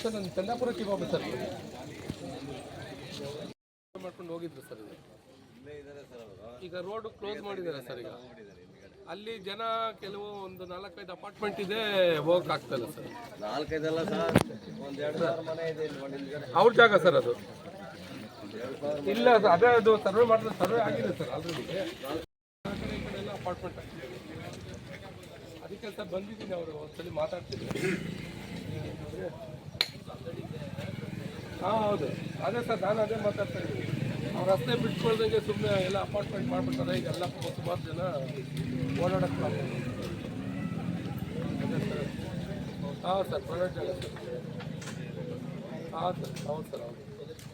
Sir ನಾನು ಚಂದಾಪುರಕ್ಕೆ ಹೋಗಿ sir. ಮಾಡ್ಕೊಂಡು ಹೋಗಿದ್ರು ಸರ್ ಈಗ ರೋಡ್ ಕ್ಲೋಸ್ ಮಾಡಿದ್ದಾರೆ ಸರ್ ಈಗ. ಅಲ್ಲಿ ಜನ ಕೆಲವು ಒಂದು ನಾಲ್ಕೈದು ಅಪಾರ್ಟ್ಮೆಂಟ್ ಇದೆ ಹೋಗಕ್ ಆಗ್ತಲ್ಲ ಸರ್. ನಾಲ್ಕೈದಲ್ಲ ಸರ್. ಒಂದ್ ಎರಡು ಸಾವಿರ ಮನೆ ಇದೆ ಅವ್ರ ಜಾಗ ಸರ್ ಅದು. ಇಲ್ಲ ಸರ್ ಅದೇ ಅದು ಸರ್ವೆ ಮಾಡಿದ್ರೆ ಸರ್ವೆ ಆಗಿದೆ ಸರ್ ಆಲ್ರೆಡಿ ಎಲ್ಲ ಅಪಾರ್ಟ್ಮೆಂಟ್ ಅದಕ್ಕೆ ಸರ್ ಬಂದಿದ್ದೀನಿ ಅವರು ಒಂದ್ಸಲಿ ಮಾತಾಡ್ತೀನಿ. ಹಾಂ, ಹೌದು. ಅದೇ ಸರ್, ನಾನು ಅದೇ ಮಾತಾಡ್ತಾ ಇದ್ದೀನಿ. ಅವ್ರು ರಸ್ತೆ ಬಿಟ್ಕೊಳ್ದಂಗೆ ಸುಮ್ಮನೆ ಎಲ್ಲ ಅಪಾರ್ಟ್ಮೆಂಟ್ ಮಾಡ್ಬಿಡ್ತಾರೆ ಈಗ ಎಲ್ಲ ಸುಮಾರು ಜನ ಓಡಾಡಕ್ಕೆ ಪ್ರಾಬ್ಲಮ್ ಅದೇ ಸರ್. ಹಾಂ, ಸರ್ ಪ್ರೈವೇಟ್ ಜಾಗ ಸರ್. ಹಾಂ, ಸರ್, ಹೌದು ಸರ್, ಹೌದು. ಅದೇ ಸರ್.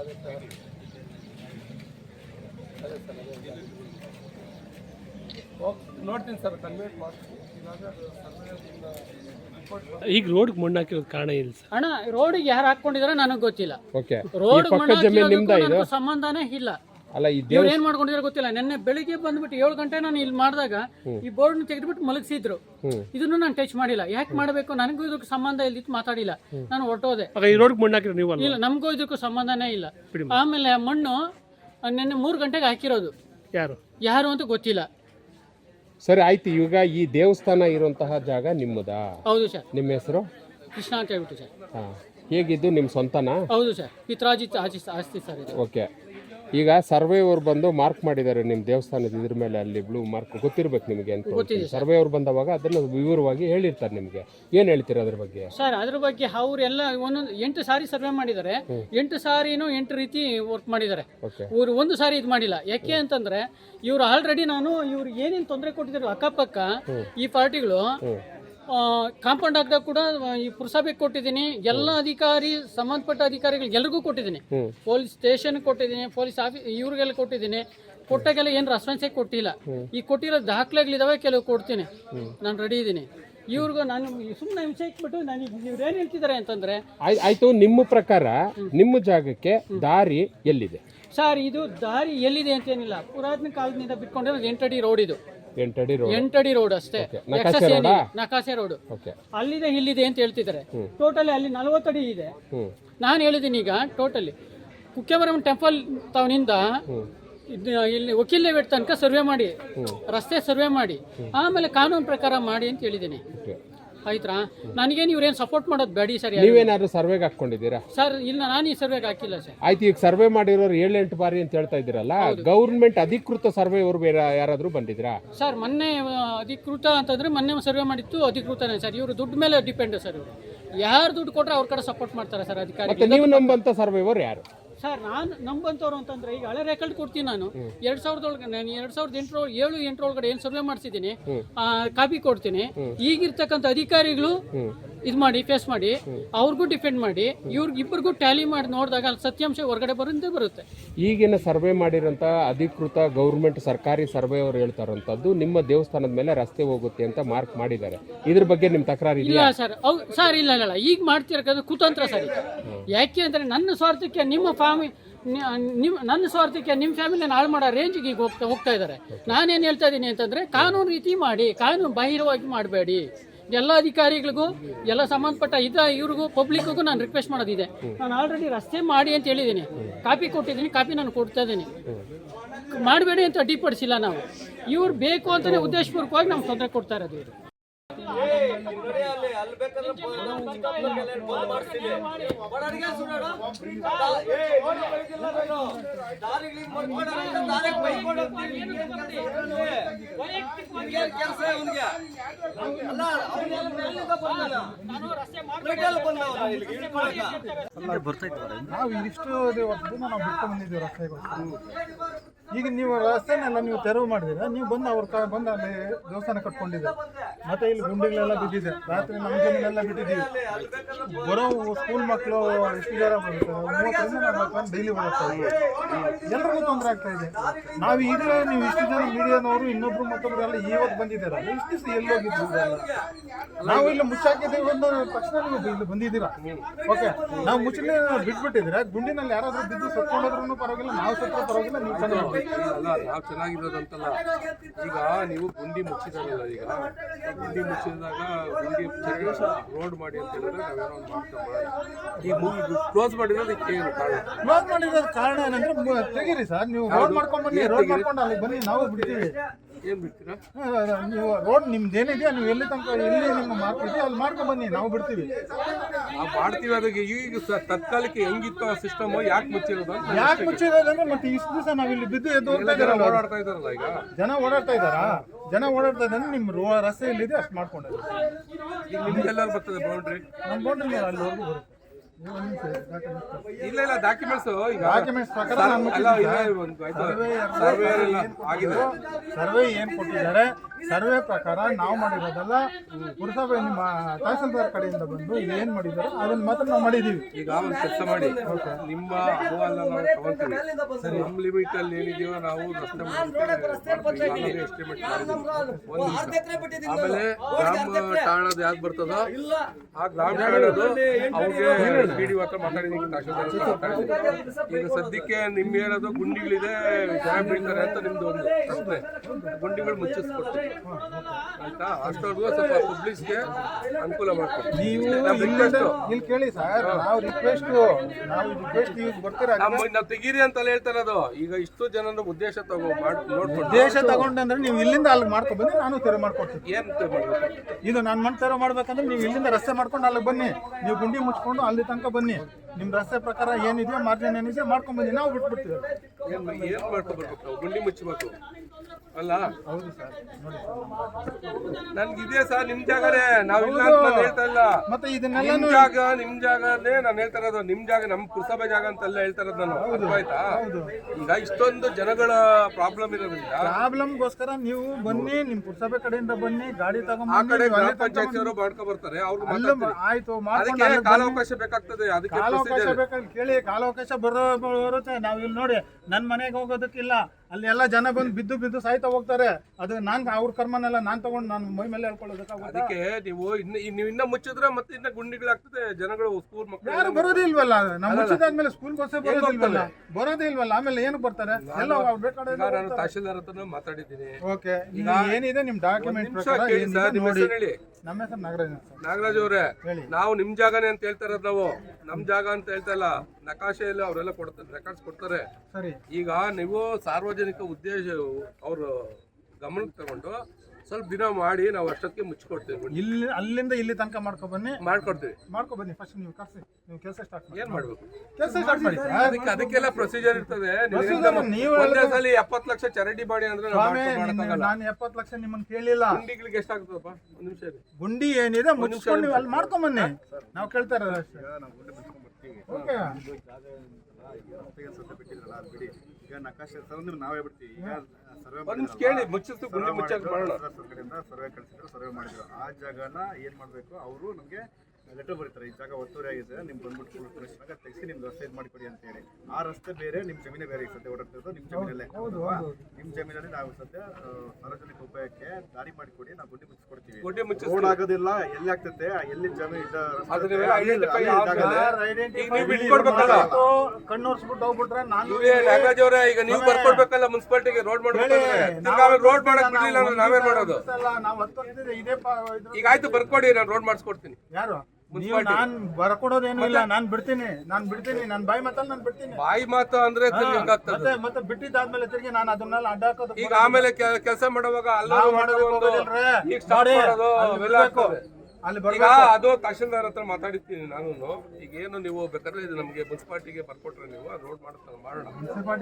ಅದೇ ಸರ್, ಅದೇ ಓಕೆ ನೋಡ್ತೀನಿ ಸರ್ ಕನ್ವೇಟ್ ಮಾಡ್ತೀನಿ. ಈಗ ರೋಡ್ ಮಣ್ಣು ಹಾಕಿರೋದು ಕಾರಣ ಇಲ್ಲ ಸರ್? ಅಣ್ಣ ರೋಡಿಗೆ ಯಾರು ಹಾಕೊಂಡಿದಾರೆ ನನಗೆ ಗೊತ್ತಿಲ್ಲ. ಓಕೆ ರೋಡ್ ಮಣ್ಣು ನನಗೂ ಸಂಬಂಧನೇ ಇಲ್ಲ. ಅಲ್ಲ ಈ ಏನ್ ಮಾಡ್ಕೊಂಡಿದಾರೆ ಗೊತ್ತಿಲ್ಲ. ನಿನ್ನೆ ಬೆಳಿಗ್ಗೆ ಬಂದ್ಬಿಟ್ಟು ಏಳು ಗಂಟೆ ನಾನು ಇಲ್ಲಿ ಮಾಡಿದಾಗ ಈ ಬೋರ್ಡ್ ತೆಗೆದ್ಬಿಟ್ಟು ಮಲಗಿಸಿದ್ರು. ಇದನ್ನು ನಾನು ಟಚ್ ಮಾಡಿಲ್ಲ. ಯಾಕೆ ಮಾಡಬೇಕು? ನನಗೂ ಇದಕ್ಕೆ ಸಂಬಂಧ ಇಲ್ದಿತ್ತು ಮಾತಾಡಿಲ್ಲ. ನಾನು ಹೊರಟೋದೆ. ಆಗ ಈ ರೋಡ್ ಮಣ್ಣು ಹಾಕಿರೋ ನೀವು ಇಲ್ಲ ನಮಗೂ ಇದಕ್ಕೂ ಸಂಬಂಧನೇ ಇಲ್ಲ. ಆಮೇಲೆ ಮಣ್ಣು ನಿನ್ನೆ ಮೂರು ಗಂಟೆಗೆ ಹಾಕಿರೋದು. ಯಾರು? ಯಾರು ಅಂತ ಗೊತ್ತಿಲ್ಲ. ಸರಿ ಆಯ್ತು ಇವಾಗ ಈ ದೇವಸ್ಥಾನ ಇರುವಂತಹ ಜಾಗ ನಿಮ್ಮದಾ? ಹೌದು ಸರ್. ನಿಮ್ಮ ಹೆಸರು? ಕೃಷ್ಣ ಅಂತ ಹೇಳ್ಬಿಟ್ಟು ಸರ್. ಹಾ ಹೇಗಿದ್ದು ನಿಮ್ಮ ಸ್ವಂತನಾ? ಹೌದು ಸರ್. ಪಿತ್ರಾಜಿತ್ ಆಸ್ತಿ ಆಸ್ತಿ ಸರ್ ಇದು. ಓಕೆ. ಈಗ ಸರ್ವೇಯವ್ರು ಬಂದು ಮಾರ್ಕ್ ಮಾಡಿದ್ದಾರೆ ನಿಮ್ಮ ದೇವಸ್ಥಾನದ ಇದ್ರ ಮೇಲೆ ಅಲ್ಲಿ ಬ್ಲೂ ಮಾರ್ಕ್ ಗೊತ್ತಿರ್ಬೇಕು ನಿಮಗೆ ಅಂತ ಸರ್ವೇಯವ್ರು ಬಂದವಾಗ ಅದನ್ನು ವಿವರವಾಗಿ ಹೇಳಿರ್ತಾರೆ ನಿಮಗೆ. ಏನು ಹೇಳ್ತೀರಾ ಅದ್ರ ಬಗ್ಗೆ? ಸರ್ ಅದ್ರ ಬಗ್ಗೆ ಅವರೆಲ್ಲ ಒಂದೊಂದು ಎಂಟು ಸಾರಿ ಸರ್ವೆ ಮಾಡಿದ್ದಾರೆ. ಎಂಟು ಸಾರಿನೂ ಎಂಟು ರೀತಿ ವರ್ಕ್ ಮಾಡಿದ್ದಾರೆ. ಇವರು ಒಂದು ಸಾರಿ ಇದು ಮಾಡಿಲ್ಲ. ಯಾಕೆ ಅಂತಂದ್ರೆ ಇವ್ರು ಆಲ್ರೆಡಿ ನಾನು ಇವ್ರು ಏನೇನು ತೊಂದರೆ ಕೊಟ್ಟಿದ್ರು ಅಕ್ಕಪಕ್ಕ ಈ ಪಾರ್ಟಿಗಳು ಕಾಂಪೌಂಡ್ ಹಾಕ್ದಾಗ ಕೂಡ ಈ ಪುರಸಭೆಗೆ ಕೊಟ್ಟಿದ್ದೀನಿ. ಎಲ್ಲ ಅಧಿಕಾರಿ ಸಂಬಂಧಪಟ್ಟ ಅಧಿಕಾರಿಗಳಿಗೆ ಎಲ್ರಿಗೂ ಕೊಟ್ಟಿದ್ದೀನಿ. ಪೊಲೀಸ್ ಸ್ಟೇಷನ್ ಕೊಟ್ಟಿದ್ದೀನಿ ಪೊಲೀಸ್ ಆಫೀಸ್ ಇವ್ರಿಗೆಲ್ಲ ಕೊಟ್ಟಿದ್ದೀನಿ. ಕೊಟ್ಟಾಗೆಲ್ಲ ಏನು ರೆಸ್ಪಾನ್ಸೇ ಕೊಟ್ಟಿಲ್ಲ. ಈ ಕೊಟ್ಟಿರೋ ದಾಖಲೆಗಳಿದಾವೆ ಕೆಲವು ಕೊಡ್ತೀನಿ. ನಾನು ರೆಡಿ ಇದ್ದೀನಿ ಇವ್ರಿಗೂ ನಾನು ಸುಮ್ಮನೆ ಹಿಂಸೆ ಇಟ್ಬಿಟ್ಟು ನನಗೆ ಇವ್ರು ಏನು ಹೇಳ್ತಿದ್ದಾರೆ ಅಂತಂದ್ರೆ ಆಯಿತು ಆಯ್ತು ನಿಮ್ಮ ಪ್ರಕಾರ ನಿಮ್ಮ ಜಾಗಕ್ಕೆ ದಾರಿ ಎಲ್ಲಿದೆ? ಸರ್ ಇದು ದಾರಿ ಎಲ್ಲಿದೆ ಅಂತೇನಿಲ್ಲ ಪುರಾತನ ಕಾಲದಿಂದ ಬಿಟ್ಕೊಂಡಿರೋದು ಎಂಟಡಿ ರೋಡ್ ಇದು. ಎಂಟಡಿ ರೋಡ್. ಎಂಟಡಿ ರೋಡ್ ಅಷ್ಟೇ. ನಕಾಸೆ ರೋಡಾ? ನಕಾಸೆ ರೋಡ್. ಓಕೆ. ಅಲ್ಲಿದೆ ಇಲ್ಲಿದೆ ಅಂತ ಹೇಳ್ತಿದ್ದಾರೆ. ಟೋಟಲಿ ಅಲ್ಲಿ ನಲವತ್ತಡಿ ಇದೆ. ಹ್ಞೂ ನಾನು ಹೇಳಿದ್ದೀನಿ ಈಗ ಟೋಟಲಿ. ಕುಕ್ಕೆಮರಂ ಟೆಂಪಲ್ ತವನಿಂದ ಇದು ಇಲ್ಲಿ ವಕೀಲೆ ತನಕ ಸರ್ವೆ ಮಾಡಿ ರಸ್ತೆ ಸರ್ವೆ ಮಾಡಿ ಆಮೇಲೆ ಕಾನೂನು ಪ್ರಕಾರ ಮಾಡಿ ಅಂತ ಹೇಳಿದ್ದೀನಿ. ಓಕೆ. ಆಯ್ತಾ ನೀವು ಇವ್ರೇನು ಸಪೋರ್ಟ್ ಮಾಡೋದು ಬೇಡಿ ಸರ್ ನೀವೇನಾದ್ರು ಸರ್ವೆಗೆ ಹಾಕೊಂಡಿದ್ದೀರಾ ಸರ್ ಇಲ್ಲ ನಾನು ಈ ಸರ್ವೆಗೆ ಹಾಕಿಲ್ಲ ಸರ್. ಆಯ್ತು ಈಗ ಸರ್ವೆ ಮಾಡಿರೋರು ಏಳೆಂಟು ಬಾರಿ ಅಂತ ಹೇಳ್ತಾ ಇದ್ದೀರಲ್ಲ ಗೌರ್ಮೆಂಟ್ ಅಧಿಕೃತ ಸರ್ವೆ ಅವ್ರು ಬೇರೆ ಯಾರಾದ್ರೂ ಬಂದಿದ್ರಾ ಸರ್ ಮೊನ್ನೆ ಆ, ಅಧಿಕೃತ ಅಂತಂದ್ರೆ ಮೊನ್ನೆ ಸರ್ವೆ ಮಾಡಿತ್ತು ಅಧಿಕೃತನೇ ಸರ್. ಇವರು ದುಡ್ಡು ಮೇಲೆ ಡಿಪೆಂಡ್ ಸರ್ ಇವರು. ಯಾರು ದುಡ್ಡು ಕೊಟ್ರೆ ಅವ್ರ ಕಡೆ ಸಪೋರ್ಟ್ ಮಾಡ್ತಾರೆ ಸರ್ ಅಧಿಕಾರಿ ಮತ್ತೆ ನೀವು ನಂಬಂತ ಸರ್ವೇವರ್ ಯಾರು? ಸರ್ ನಾನು ನಂಬಂತವ್ರು ಅಂತಂದ್ರೆ ಈಗ ಹಳೆ ರೆಕಾರ್ಡ್ ಕೊಡ್ತೀನಿ ನಾನು. ಎರಡ್ ಸಾವಿರದ ಒಳಗೆ ನಾನು ಎರಡ್ ಸಾವಿರದ ಎಂಟರ ಏಳು ಎಂಟರೊಳಗಡೆ ಏನು ಸರ್ವೆ ಮಾಡಿಸಿದ್ದೀನಿ ಕಾಪಿ ಕೊಡ್ತೀನಿ. ಈಗಿರ್ತಕ್ಕಂಥ ಅಧಿಕಾರಿಗಳು ಇದು ಮಾಡಿ ಫೇಸ್ ಮಾಡಿ ಅವ್ರಿಗೂ ಡಿಪೆಂಡ್ ಮಾಡಿ ಇವ್ರಿಗೆ ಇಬ್ಬರಿಗೂ ಟ್ಯಾಲಿ ಮಾಡಿ ನೋಡಿದಾಗ ಅಲ್ಲಿ ಸತ್ಯಾಂಶ ಹೊರಗಡೆ ಬರೋದೇ ಬರುತ್ತೆ. ಈಗಿನ ಸರ್ವೆ ಮಾಡಿರೋಂಥ ಅಧಿಕೃತ ಗೌರ್ಮೆಂಟ್ ಸರ್ಕಾರಿ ಸರ್ವೆ ಅವರು ಹೇಳ್ತಾರಂಥದ್ದು ನಿಮ್ಮ ದೇವಸ್ಥಾನದ ಮೇಲೆ ರಸ್ತೆ ಹೋಗುತ್ತೆ ಅಂತ ಮಾರ್ಕ್ ಮಾಡಿದ್ದಾರೆ. ಇದ್ರ ಬಗ್ಗೆ ನಿಮ್ಮ ತಕರಾರು ಇಲ್ಲ ಸರ್ ಅವ್ ಸರ್ ಇಲ್ಲ ಇಲ್ಲ ಈಗ ಮಾಡ್ತಿರೋದು ಕುತಂತ್ರ ಸರ್ ಯಾಕೆ ಅಂದರೆ ನನ್ನ ಸ್ವಾರ್ಥಕ್ಕೆ ನಿಮ್ಮ ಫ್ಯಾಮಿ ನಿಮ್ಮ ನನ್ನ ಸ್ವಾರ್ಥಕ್ಕೆ ನಿಮ್ಮ ಫ್ಯಾಮಿಲಿ ಹಾಳು ಮಾಡೋ ರೇಂಜ್ಗೆ ಈಗ ಹೋಗ್ತಾ ಹೋಗ್ತಾ ಇದ್ದಾರೆ. ನಾನೇನು ಹೇಳ್ತಾ ಇದ್ದೀನಿ ಅಂತಂದ್ರೆ ಕಾನೂನು ರೀತಿ ಮಾಡಿ ಕಾನೂನು ಬಾಹಿರವಾಗಿ ಮಾಡಬೇಡಿ. ಎಲ್ಲ ಅಧಿಕಾರಿಗಳಿಗೂ, ಎಲ್ಲ ಸಂಬಂಧಪಟ್ಟ ಇದ ಇವ್ರಿಗೂ, ಪಬ್ಲಿಕ್ಗೂ ನಾನು ರಿಕ್ವೆಸ್ಟ್ ಮಾಡೋದಿದೆ. ನಾನು ಆಲ್ರೆಡಿ ರಸ್ತೆ ಮಾಡಿ ಅಂತ ಹೇಳಿದ್ದೀನಿ. ಕಾಪಿ ಕೊಟ್ಟಿದ್ದೀನಿ, ಕಾಪಿ ನಾನು ಕೊಡ್ತಾ ಇದ್ದೀನಿ. ಮಾಡಬೇಡಿ ಅಂತ ಅಡ್ಡಿಪಡಿಸಿಲ್ಲ ನಾವು. ಇವ್ರು ಬೇಕು ಅಂತಲೇ ಉದ್ದೇಶಪೂರ್ವಕವಾಗಿ ನಮ್ಗೆ ತೊಂದರೆ ಕೊಡ್ತಾ ಇರೋದು ಇವರು. ನಾವು ಇಷ್ಟು ನಾವು ಬಿಟ್ಟು ಬಂದಿದ್ದೀವಿ ರಸ್ತೆಗೋಸ್ಕರ ಈಗ ನೀವು ರಸ್ತೆನೆಲ್ಲ ನೀವು ತೆರವು ಮಾಡಿದ್ರೆ ನೀವು ಬಂದು ಅವ್ರ ಕ ಬಂದು ಅಲ್ಲಿ ದೇವಸ್ಥಾನ ಕಟ್ಕೊಂಡಿದೆ ಮತ್ತೆ ಇಲ್ಲಿ ಗುಂಡಿಗಳೆಲ್ಲ ಬಿದ್ದಿದೆ. ರಾತ್ರಿ ನಮ್ಮ ಬಿಟ್ಟಿದ್ದೀವಿ ಬರೋ ಸ್ಕೂಲ್ ಮಕ್ಕಳು ಎಷ್ಟು ಜನ ಡೈಲಿ ಬರುತ್ತೆ ಎಲ್ರಿಗೂ ತೊಂದರೆ ಆಗ್ತಾ ಇದೆ. ನಾವು ಈಗ ನೀವು ಇಷ್ಟು ಜನ ಮೀಡಿಯಾದವರು, ಇನ್ನೊಬ್ರು ಮತ್ತೊಬ್ಬರೆಲ್ಲ ಇವತ್ತು ಬಂದಿದ್ದೀರ? ಇಷ್ಟು ದಿವಸ ಎಲ್ಲಿ ಹೋಗಿದ್ದೀವಿ ನಾವು ಇಲ್ಲಿ ಮುಚ್ಚಾಕಿದ್ದೀವಿ ಬಂದ ತಕ್ಷಣ ನೀವು ಇಲ್ಲಿ ಬಂದಿದ್ದೀರಾ? ಓಕೆ ನಾವು ಮುಚ್ಚಲಿ ಬಿಟ್ಬಿಟ್ಟಿದ್ರೆ ಗುಂಡಿನಲ್ಲಿ ಯಾರಾದರೂ ಬಿದ್ದು ಸತ್ಕೊಂಡೋದ್ರೂ ಪರವಾಗಿಲ್ಲ, ನಾವು ಸತ್ತ ಪರವಾಗಿಲ್ಲ, ನೀವು ಚೆನ್ನಾಗಿ ಅಲ್ಲ ನಾವು ಚೆನ್ನಾಗಿರೋದಂತಲ್ಲ. ಈಗ ನೀವು ಗುಂಡಿ ಮುಚ್ಚಿದಾರಲ್ಲ ಈಗ. ಗುಂಡಿ ಮುಚ್ಚಿದಾಗ ಗುಂಡಿ ರೋಡ್ ಮಾಡಿ ಅಂತ ಹೇಳಿದ್ರೆ ನಾವೇನೋ ಒಂದು ಮಾಡ್ತಾ ಮೂವಿ ಕ್ಲೋಸ್ ಮಾಡಿರೋದು ಏನು ಕಾರಣ? ಕ್ಲೋಸ್ ಮಾಡಿರೋದು ಕಾರಣ ಏನಂದ್ರೆ ತೆಗೀರಿ ಸರ್. ನೀವು ರೋಡ್ ಮಾಡ್ಕೊಂಡ್ ಬನ್ನಿ ರೋಡ್ ಮಾಡ್ಕೊಂಡು ಅಲ್ಲಿ ಬನ್ನಿ ನಾವು ಬಿಡ್ತೀವಿ. ಏನ್ ಬಿಡ್ತೀರಾ? ಹಾ, ನೀವು ರೋಡ್ ನಿಮ್ದು ಏನಿದೆಯಾ ನೀವು ಎಲ್ಲಿ ತನಕ ಎಲ್ಲಿ ನಿಮ್ಮ ಮಾರ್ಕ್ ಇದೆಯಾ ಅಲ್ಲಿ ಮಾಡ್ಕೊಂಡ್ ಬನ್ನಿ ನಾವು ಬಿಡ್ತೀವಿ. ನಾವು ಮಾಡ್ತೀವಿ ಅದಕ್ಕೆ ಈಗ ಸ- ತತ್ಕಾಲಕ್ಕೆ ಹೆಂಗಿತ್ತು ಆ ಸಿಸ್ಟಮ್ ಯಾಕೆ ಮುಚ್ಚಿರೋದು ಅಂತ ಯಾಕೆ ಮುಚ್ಚಿರೋದಂದ್ರೆ ಮತ್ತೆ ಇಷ್ಟು ದಿವಸ ನಾವು ಇಲ್ಲಿ ಬಿದ್ದು ಎದ್ದು ಹೋಗ್ತಾ ಜನ ಇದ್ದಾರಲ್ಲ ಓಡಾಡ್ತಾ ಇದಾರಲ್ಲ ಈಗ? ಜನ ಓಡಾಡ್ತಾ ಇದ್ದಾರಾ? ಜನ ಓಡಾಡ್ತಾ ಇದ್ದಾರೆ ನಿಮ್ಮ ರೋ ರಸ್ತೆ ಎಲ್ಲಿದೆ ಅಷ್ಟು ಮಾಡ್ಕೊಂಡಿದ್ದಾರೆ ಈಗ ನಿಮ್ಗೆಲ್ಲರೂ ಬರ್ತದೆ ಬೌಂಡ್ರಿ ನಮ್ಮ ಬೋರ್ಡ್ ಅಲ್ಲಿವರೆಗೂ ಬರುತ್ತೆ. ಇಲ್ಲ ಇಲ್ಲ ಡಾಕ್ಯುಮೆಂಟ್ಸ್ ಈಗ ಡಾಕ್ಯುಮೆಂಟ್ಸ್ ಪ್ರಕಾರ ಸರ್ವೆ ಎಲ್ಲ ಆಗಿದೆ. ಸರ್ವೆ ಏನ್ ಕೊಟ್ಟಿದ್ದಾರೆ? ಸರ್ವೆ ಪ್ರಕಾರ ನಾವು ಮಾಡಿರೋದಲ್ಲ ಪುರಸಭೆ ನಿಮ್ಮ ತಹಸೀಲ್ದಾರ್ ಕಡೆಯಿಂದ ಬಂದು ಏನ್ ಮಾಡಿದ್ದಾರೆ ಅದನ್ನ ಮಾತ್ರ ನಾವು ಮಾಡಿದೀವಿ ಈಗ ಒಂದು ಕೆಲಸ ಮಾಡಿ. ನಿಮ್ಮ ಅಲ್ಲ ನಾವು ತಗೊಂತೀವಿ. ನಮ್ಮ ಲಿಮಿಟ್ ಅಲ್ಲಿ ಏನಿದೆಯೋ ನಾವು ರಸ್ತೆ ಎಸ್ಟಿಮೇಟ್ ಆಮೇಲೆ ಗ್ರಾಮ ಠಾಣದ ಯಾವ್ದು ಬರ್ತದೋ ಆ ಗ್ರಾಮ ಠಾಣದು ಅವ್ರಿಗೆ ಪಿ ಡಿ ಹತ್ರ ಮಾತಾಡಿದೀನಿ ತಹಶೀಲ್ದಾರ್ ಹತ್ರ ಮಾತಾಡಿದ್ದೀನಿ. ಈಗ ಸದ್ಯಕ್ಕೆ ನಿಮ್ ಹೇಳೋದು ಗುಂಡಿಗಳಿದೆ ಜನ ಬೀಳ್ತಾರೆ ಅಂತ ನಿಮ್ದು ಒಂದು ಪ್ರಶ್ನೆ. ಗುಂಡಿಗಳು ಮುಚ್ಚಿಸ್ಕೊಡ್ತೀವಿ. ಆಯ್ತಾ? ಅಷ್ಟೊಂದು ಸ್ವಲ್ಪ ಪಬ್ಲಿಕ್ಸ್ಗೆ ಅನುಕೂಲ ಮಾಡ್ಕೊಡ್ತೀವಿ ನೀವು. ಇಲ್ಲಿ ಕೇಳಿ ಸರ್ ನಾವು ರಿಕ್ವೆಸ್ಟ್ ನಾವು ರಿಕ್ವೆಸ್ಟ್ ಬರ್ತೀರಾ? ನಾವು ತೆಗೀರಿ ಅಂತ ಹೇಳ್ತಾರೆ ಅದು. ಈಗ ಇಷ್ಟು ಜನನ ಉದ್ದೇಶ ತಗೋ ಮಾಡಿ ನೋಡ್ಕೊಂಡು. ದೇಶ ತಗೊಂಡಂದ್ರೆ ನೀವು ಇಲ್ಲಿಂದ ಅಲ್ಲಿ ಮಾಡ್ಕೊಂಡು ಬನ್ನಿ ನಾನು ತೆರೆ ಮಾಡ್ಕೊಡ್ತೀನಿ. ಏನು ಮಾಡ್ಬೇಕು ಇದು ನಾನು ಮಣ್ಣು ತೆರೆ ಮಾಡ್ಬೇಕಂದ್ರೆ ನೀವು ಇಲ್ಲಿಂದ ರಸ್ತೆ ಮಾಡ್ಕೊಂಡು ಅಲ್ಲಿಗೆ ಬನ್ನಿ. ನೀವು ಗುಂಡಿ ಮುಚ್ಕೊಂಡು ಅಲ್ಲಿ ತನಕ ಬನ್ನಿ ನಿಮ್ಮ ರಸ್ತೆ ಪ್ರಕಾರ ಏನಿದೆ ಮಾರ್ಜಿನ್ ಏನಿದೆ ಮಾಡ್ಕೊಂಡ್ ಬಂದಿ ನಾವು ಬಿಟ್ಬಿಡ್ತೀವಿ. ಏನ್ ಏನ್ ಮಾಡ್ಕೊಬರ್ಬೇಕು ನಾವು ಗುಂಡಿ ಮುಚ್ಚಬೇಕು ಅಲ್ಲ? ಹೌದು ಸರ್. ನೋಡಿ ನನ್ಗಿದೆ ಸರ್ ನಿಮ್ ಜಾಗನೇ? ನಾವಿಲ್ಲ ಅಂತ ನಾನು ಹೇಳ್ತಾ ಇಲ್ಲ. ಮತ್ತೆ ನಿಮ್ ಇದನ್ನೆಲ್ಲ ಜಾಗ ನಿಮ್ ಜಾಗನೇ ನಾನು ಹೇಳ್ತಾ ಇರೋದು. ನಿಮ್ ಜಾಗ ನಮ್ ಪುರಸಭೆ ಜಾಗ ಅಂತೆಲ್ಲ ಹೇಳ್ತಾ ಇರೋದು ನಾನು. ಆಯ್ತಾ ಈಗ ಇಷ್ಟೊಂದು ಜನಗಳ ಪ್ರಾಬ್ಲಮ್ ಇರೋದ್ರಿಂದ ಪ್ರಾಬ್ಲಮ್ಗೋಸ್ಕರ ನೀವು ಬನ್ನಿ ನಿಮ್ ಪುರಸಭೆ ಕಡೆಯಿಂದ ಬನ್ನಿ ಗಾಡಿ ಆ ತಗೊಂಡ್ ಕಡೆ ಗ್ರಾಮ ಪಂಚಾಯತಿ ಅವರು ಮಾಡ್ಕೊ ಬರ್ತಾರೆ ಅವ್ರು ಅಲ್ಲೂ ಆಯ್ತು ಮಾಡ್ಕೊಂಡು ಅದಕ್ಕೆ ಅವಕಾಶ ಬನ್ನಿ. ಕಾಲಾವಕಾಶ ಬೇಕಾಗ್ತದೆ. ಅದಕ್ಕೆ ಕಾಲಾವಕಾಶ ಬೇಕಂತ ಕೇಳಿ ಕಾಲಾವಕಾಶ ಬರೋ ಬರುತ್ತೆ ನಾವು ಇಲ್ಲಿ ನೋಡಿ ನನ್ನ ಮನೆಗೆ ಹೋಗೋದಕ್ಕಿಲ್ಲ. ಅಲ್ಲಿ ಎಲ್ಲ ಜನ ಬಂದು ಬಿದ್ದು ಬಿದ್ದು ಸಾಯ್ತಾ ಹೋಗ್ತಾರೆ. ಅದು ನಾನ್ ಅವ್ರ ಕರ್ಮನೆಲ್ಲ ನಾನ್ ತಗೊಂಡು ನಾನು ಮೈ ಮೇಲೆ ಹೇಳ್ಕೊಳ್ಳೋದಕ್ಕಾಗುತ್ತೆ ಅದಕ್ಕೆ ನೀವು ಇನ್ನ ನೀವು ಇನ್ನ ಮುಚ್ಚಿದ್ರೆ ಮತ್ತೆ ಇನ್ನ ಗುಂಡಿಗಳಾಗ್ತದೆ ಜನಗಳು ಸ್ಕೂಲ್ ಮಕ್ಕಳು ಯಾರು ಬರೋದೇ ಇಲ್ವಲ್ಲ? ನಮ್ಮ ಮುಚ್ಚಿದಾದ್ಮೇಲೆ ಸ್ಕೂಲ್ ಬಸ್ಸೇ ಬರೋದೇ ಇಲ್ವಲ್ಲ? ಬರೋದೇ ಇಲ್ವಲ್ಲ? ಆಮೇಲೆ ಏನು ಬರ್ತಾರೆ? ಎಲ್ಲ ಅವ್ರು ಬೇಕಾದ್ರೆ ನಾನು ತಹಶೀಲ್ದಾರ್ ಹತ್ರ ಮಾತಾಡಿದ್ದೀನಿ. ಓಕೆ. ಈಗ ಏನಿದೆ ನಿಮ್ ಡಾಕ್ಯುಮೆಂಟ್ ಪ್ರಕಾರ ನಿಮ್ಮ ಹೆಸರು ಹೇಳಿ. ನಮ್ಮ ಹೆಸರು ನಾಗರಾಜ್ ನಾಗರಾಜ್ ಅವರೇ. ನಾವು ನಿಮ್ ಜಾಗನೇ ಅಂತ ಹೇಳ್ತಾ ಇರೋದು ನಾವು. ನಮ್ ಜಾಗ ಅಂತ ಹೇಳ್ತಾ ಇಲ್ಲ. ನಕಾಶೆ ಎಲ್ಲ ಅವರೆಲ್ಲ ಕೊಡ್ತಾರೆ ರೆಕಾರ್ಡ್ಸ್ ಕೊಡ್ತಾರೆ. ಸರಿ. ಈಗ ನೀವು ಸಾರ್ವಜನಿಕ ಉದ್ದೇಶ ಅವರು ಗಮನಕ್ಕೆ ತಗೊಂಡು ಸ್ವಲ್ಪ ದಿನ ಮಾಡಿ ನಾವು ಅಷ್ಟೊತ್ತಿಗೆ ಮುಚ್ಚಿಕೊಡ್ತೀವಿ. ಇಲ್ಲಿ ಅಲ್ಲಿಂದ ಇಲ್ಲಿ ತನಕ ಮಾಡ್ಕೊ ಬನ್ನಿ. ಮಾಡ್ಕೊಡ್ತೀವಿ. ಮಾಡ್ಕೊ ಬನ್ನಿ. ಫಸ್ಟ್ ನೀವು ಕರ್ಸಿ ನೀವು ಕೆಲಸ ಸ್ಟಾರ್ಟ್ ಮಾಡಿ. ಏನ್ ಮಾಡ್ಬೇಕು? ಕೆಲಸ ಸ್ಟಾರ್ಟ್ ಮಾಡಿ. ಅದಕ್ಕೆ ಅದಕ್ಕೆಲ್ಲ ಪ್ರೊಸೀಜರ್ ಇರ್ತದೆ. ನೀವು ಒಂದೇ ಸಲ ಎಪ್ಪತ್ತು ಲಕ್ಷ ಚಾರಿಟಿ ಮಾಡಿ ಅಂದ್ರೆ. ನಾನು ಎಪ್ಪತ್ತು ಲಕ್ಷ ನಿಮ್ಮನ್ನ ಕೇಳಿಲ್ಲ. ಗುಂಡಿಗಳಿಗೆ ಎಷ್ಟಾಗ್ತದಪ್ಪ? ಒಂದು ನಿಮಿಷ ಗುಂಡಿ ಏನಿದೆ ಮುಚ್ಕೊಂಡು ನೀವು ಅಲ್ಲಿ ಮಾಡ್ಕೊಂಡ್ ಬನ್ನಿ. ನಾವು ಕೇಳ್ತಾರೆ ಇರೋದು ಈಗ ನಕಾಶೆ ಸರ್ ನಾವೇ ಬಿಡ್ತೀವಿ ಈಗ ಸರ್ವೆ ಕೇಳಿ ಮುಚ್ಚಿಸ್ತು ಕಡೆಯಿಂದ ಸರ್ವೆ ಕಳಿಸಿದ್ರು ಸರ್ವೆ ಮಾಡಿದ್ರು. ಆ ಜಾಗನ ಏನ್ ಮಾಡ್ಬೇಕು? ಅವರು ನಮಗೆ ಲೆಟರ್ ಬರೀತಾರೆ. ಈ ಜಾಗ ಒತ್ತುವರಿ ಆಗಿದೆ. ನಿಮ್ಗೆ ಬಂದ್ಬಿಟ್ಟು ಪೊಲೀಸ್ ತೆಗೆಸಿ ನಿಮ್ದು ರಸ್ತೆ ಇದು ಮಾಡಿಕೊಡಿ ಅಂತ ಹೇಳಿ. ಆ ರಸ್ತೆ ಬೇರೆ ನಿಮ್ಮ ಜಮೀನೇ ಬೇರೆ ಈಗ ಸದ್ಯ ಓಡಾಡ್ತಿರೋದು ನಿಮ್ ಜಮೀನಲ್ಲೇ ನಿಮ್ಮ ನಿಮ್ ಜಮೀನಲ್ಲಿ ನಾವು ಸದ್ಯ ಸಾರ್ವಜನಿಕ ಉಪಯೋಗಕ್ಕೆ ದಾರಿ ಮಾಡಿಕೊಡಿ ನಾವು ಗುಂಡಿ ಮುಚ್ಚಿಕೊಡ್ತೀವಿ ಗುಂಡಿ ಮುಚ್ಚಿ ರೋಡ್ ಆಗೋದಿಲ್ಲ ಎಲ್ಲಿ ಆಗ್ತೈತೆ ಎಲ್ಲಿ ಜಮೀನ್ ಕಣ್ಣೋರ್ಸ್ಬಿಟ್ಟು ಹೋಗ್ಬಿಟ್ರೆ ನಾನು ಇವ್ರೇ ನಾಗರಾಜ್ ಅವರೇ ಈಗ ನೀವು ಬರ್ಕೊಡ್ಬೇಕಲ್ಲ ಮುನ್ಸಿಪಾಲ್ಟಿಗೆ? ರೋಡ್ ಮಾಡ್ಬೇಕು ರೋಡ್ ಮಾಡಕ್ ಬಿಡ್ಲಿಲ್ಲ ನಾವೇನ್ ಮಾಡೋದು? ನಾವು ಇದೇ ಈಗ ಆಯ್ತು ಬರ್ಕೊಡಿ ನಾನು ರೋಡ್ ಮಾಡಿಸ್ಕೊಡ್ತೀನಿ. ಯಾರು? ನೀವು ನಾನ್ ಬರ್ಕೊಡೋದೇನು ಇಲ್ಲ ನಾನ್ ಬಿಡ್ತೀನಿ ನಾನ್ ಬಿಡ್ತೀನಿ ನಾನ್ ಬಾಯಿ ಮಾತಲ್ಲಿ ನಾನ್ ಬಿಡ್ತೀನಿ ಬಾಯಿ ಮಾತು ಅಂದ್ರೆ ಹೆಂಗಾಗ್ತದೆ ಮತ್ತೆ ಮತ್ತೆ ಬಿಟ್ಟಿದ್ದಾದ್ಮೇಲೆ ತಿರ್ಗಿ ನಾನು ಅದನ್ನೆಲ್ಲ ಅಡ್ಡ ಹಾಕೋದು ಈಗ ಆಮೇಲೆ ಕೆಲಸ ಮಾಡುವಾಗ ಅಲ್ಲ ನಾವು ಹೋಗೋದಿಲ್ರಿ. ಈಗ ಸ್ಟಾರ್ಟ್ ನೋಡಿ, ಮಾಡೋದು ಅಲ್ಲಿ ಅವೆಲ್ಲ ಬಿಡ್ಬೇಕು. ಆಗ್ತದೆ. ಅಲ್ಲಿ ಈಗ ಅದು ತಹಶೀಲ್ದಾರ್ ಹತ್ರ ಮಾತಾಡಿರ್ತೀನಿ ನಾನು ಈಗ ಏನು ನೀವು ಬೇಕಾದ್ರೆ ಇದು ನಮಗೆ ಮುನ್ಸಿಪಾಲ್ಟಿಗೆ ಬರ್ಕೊಟ್ರೆ ನೀವು ರೋಡ್ ಮಾಡ್ತಾರೆ ಮಾಡೋಣ.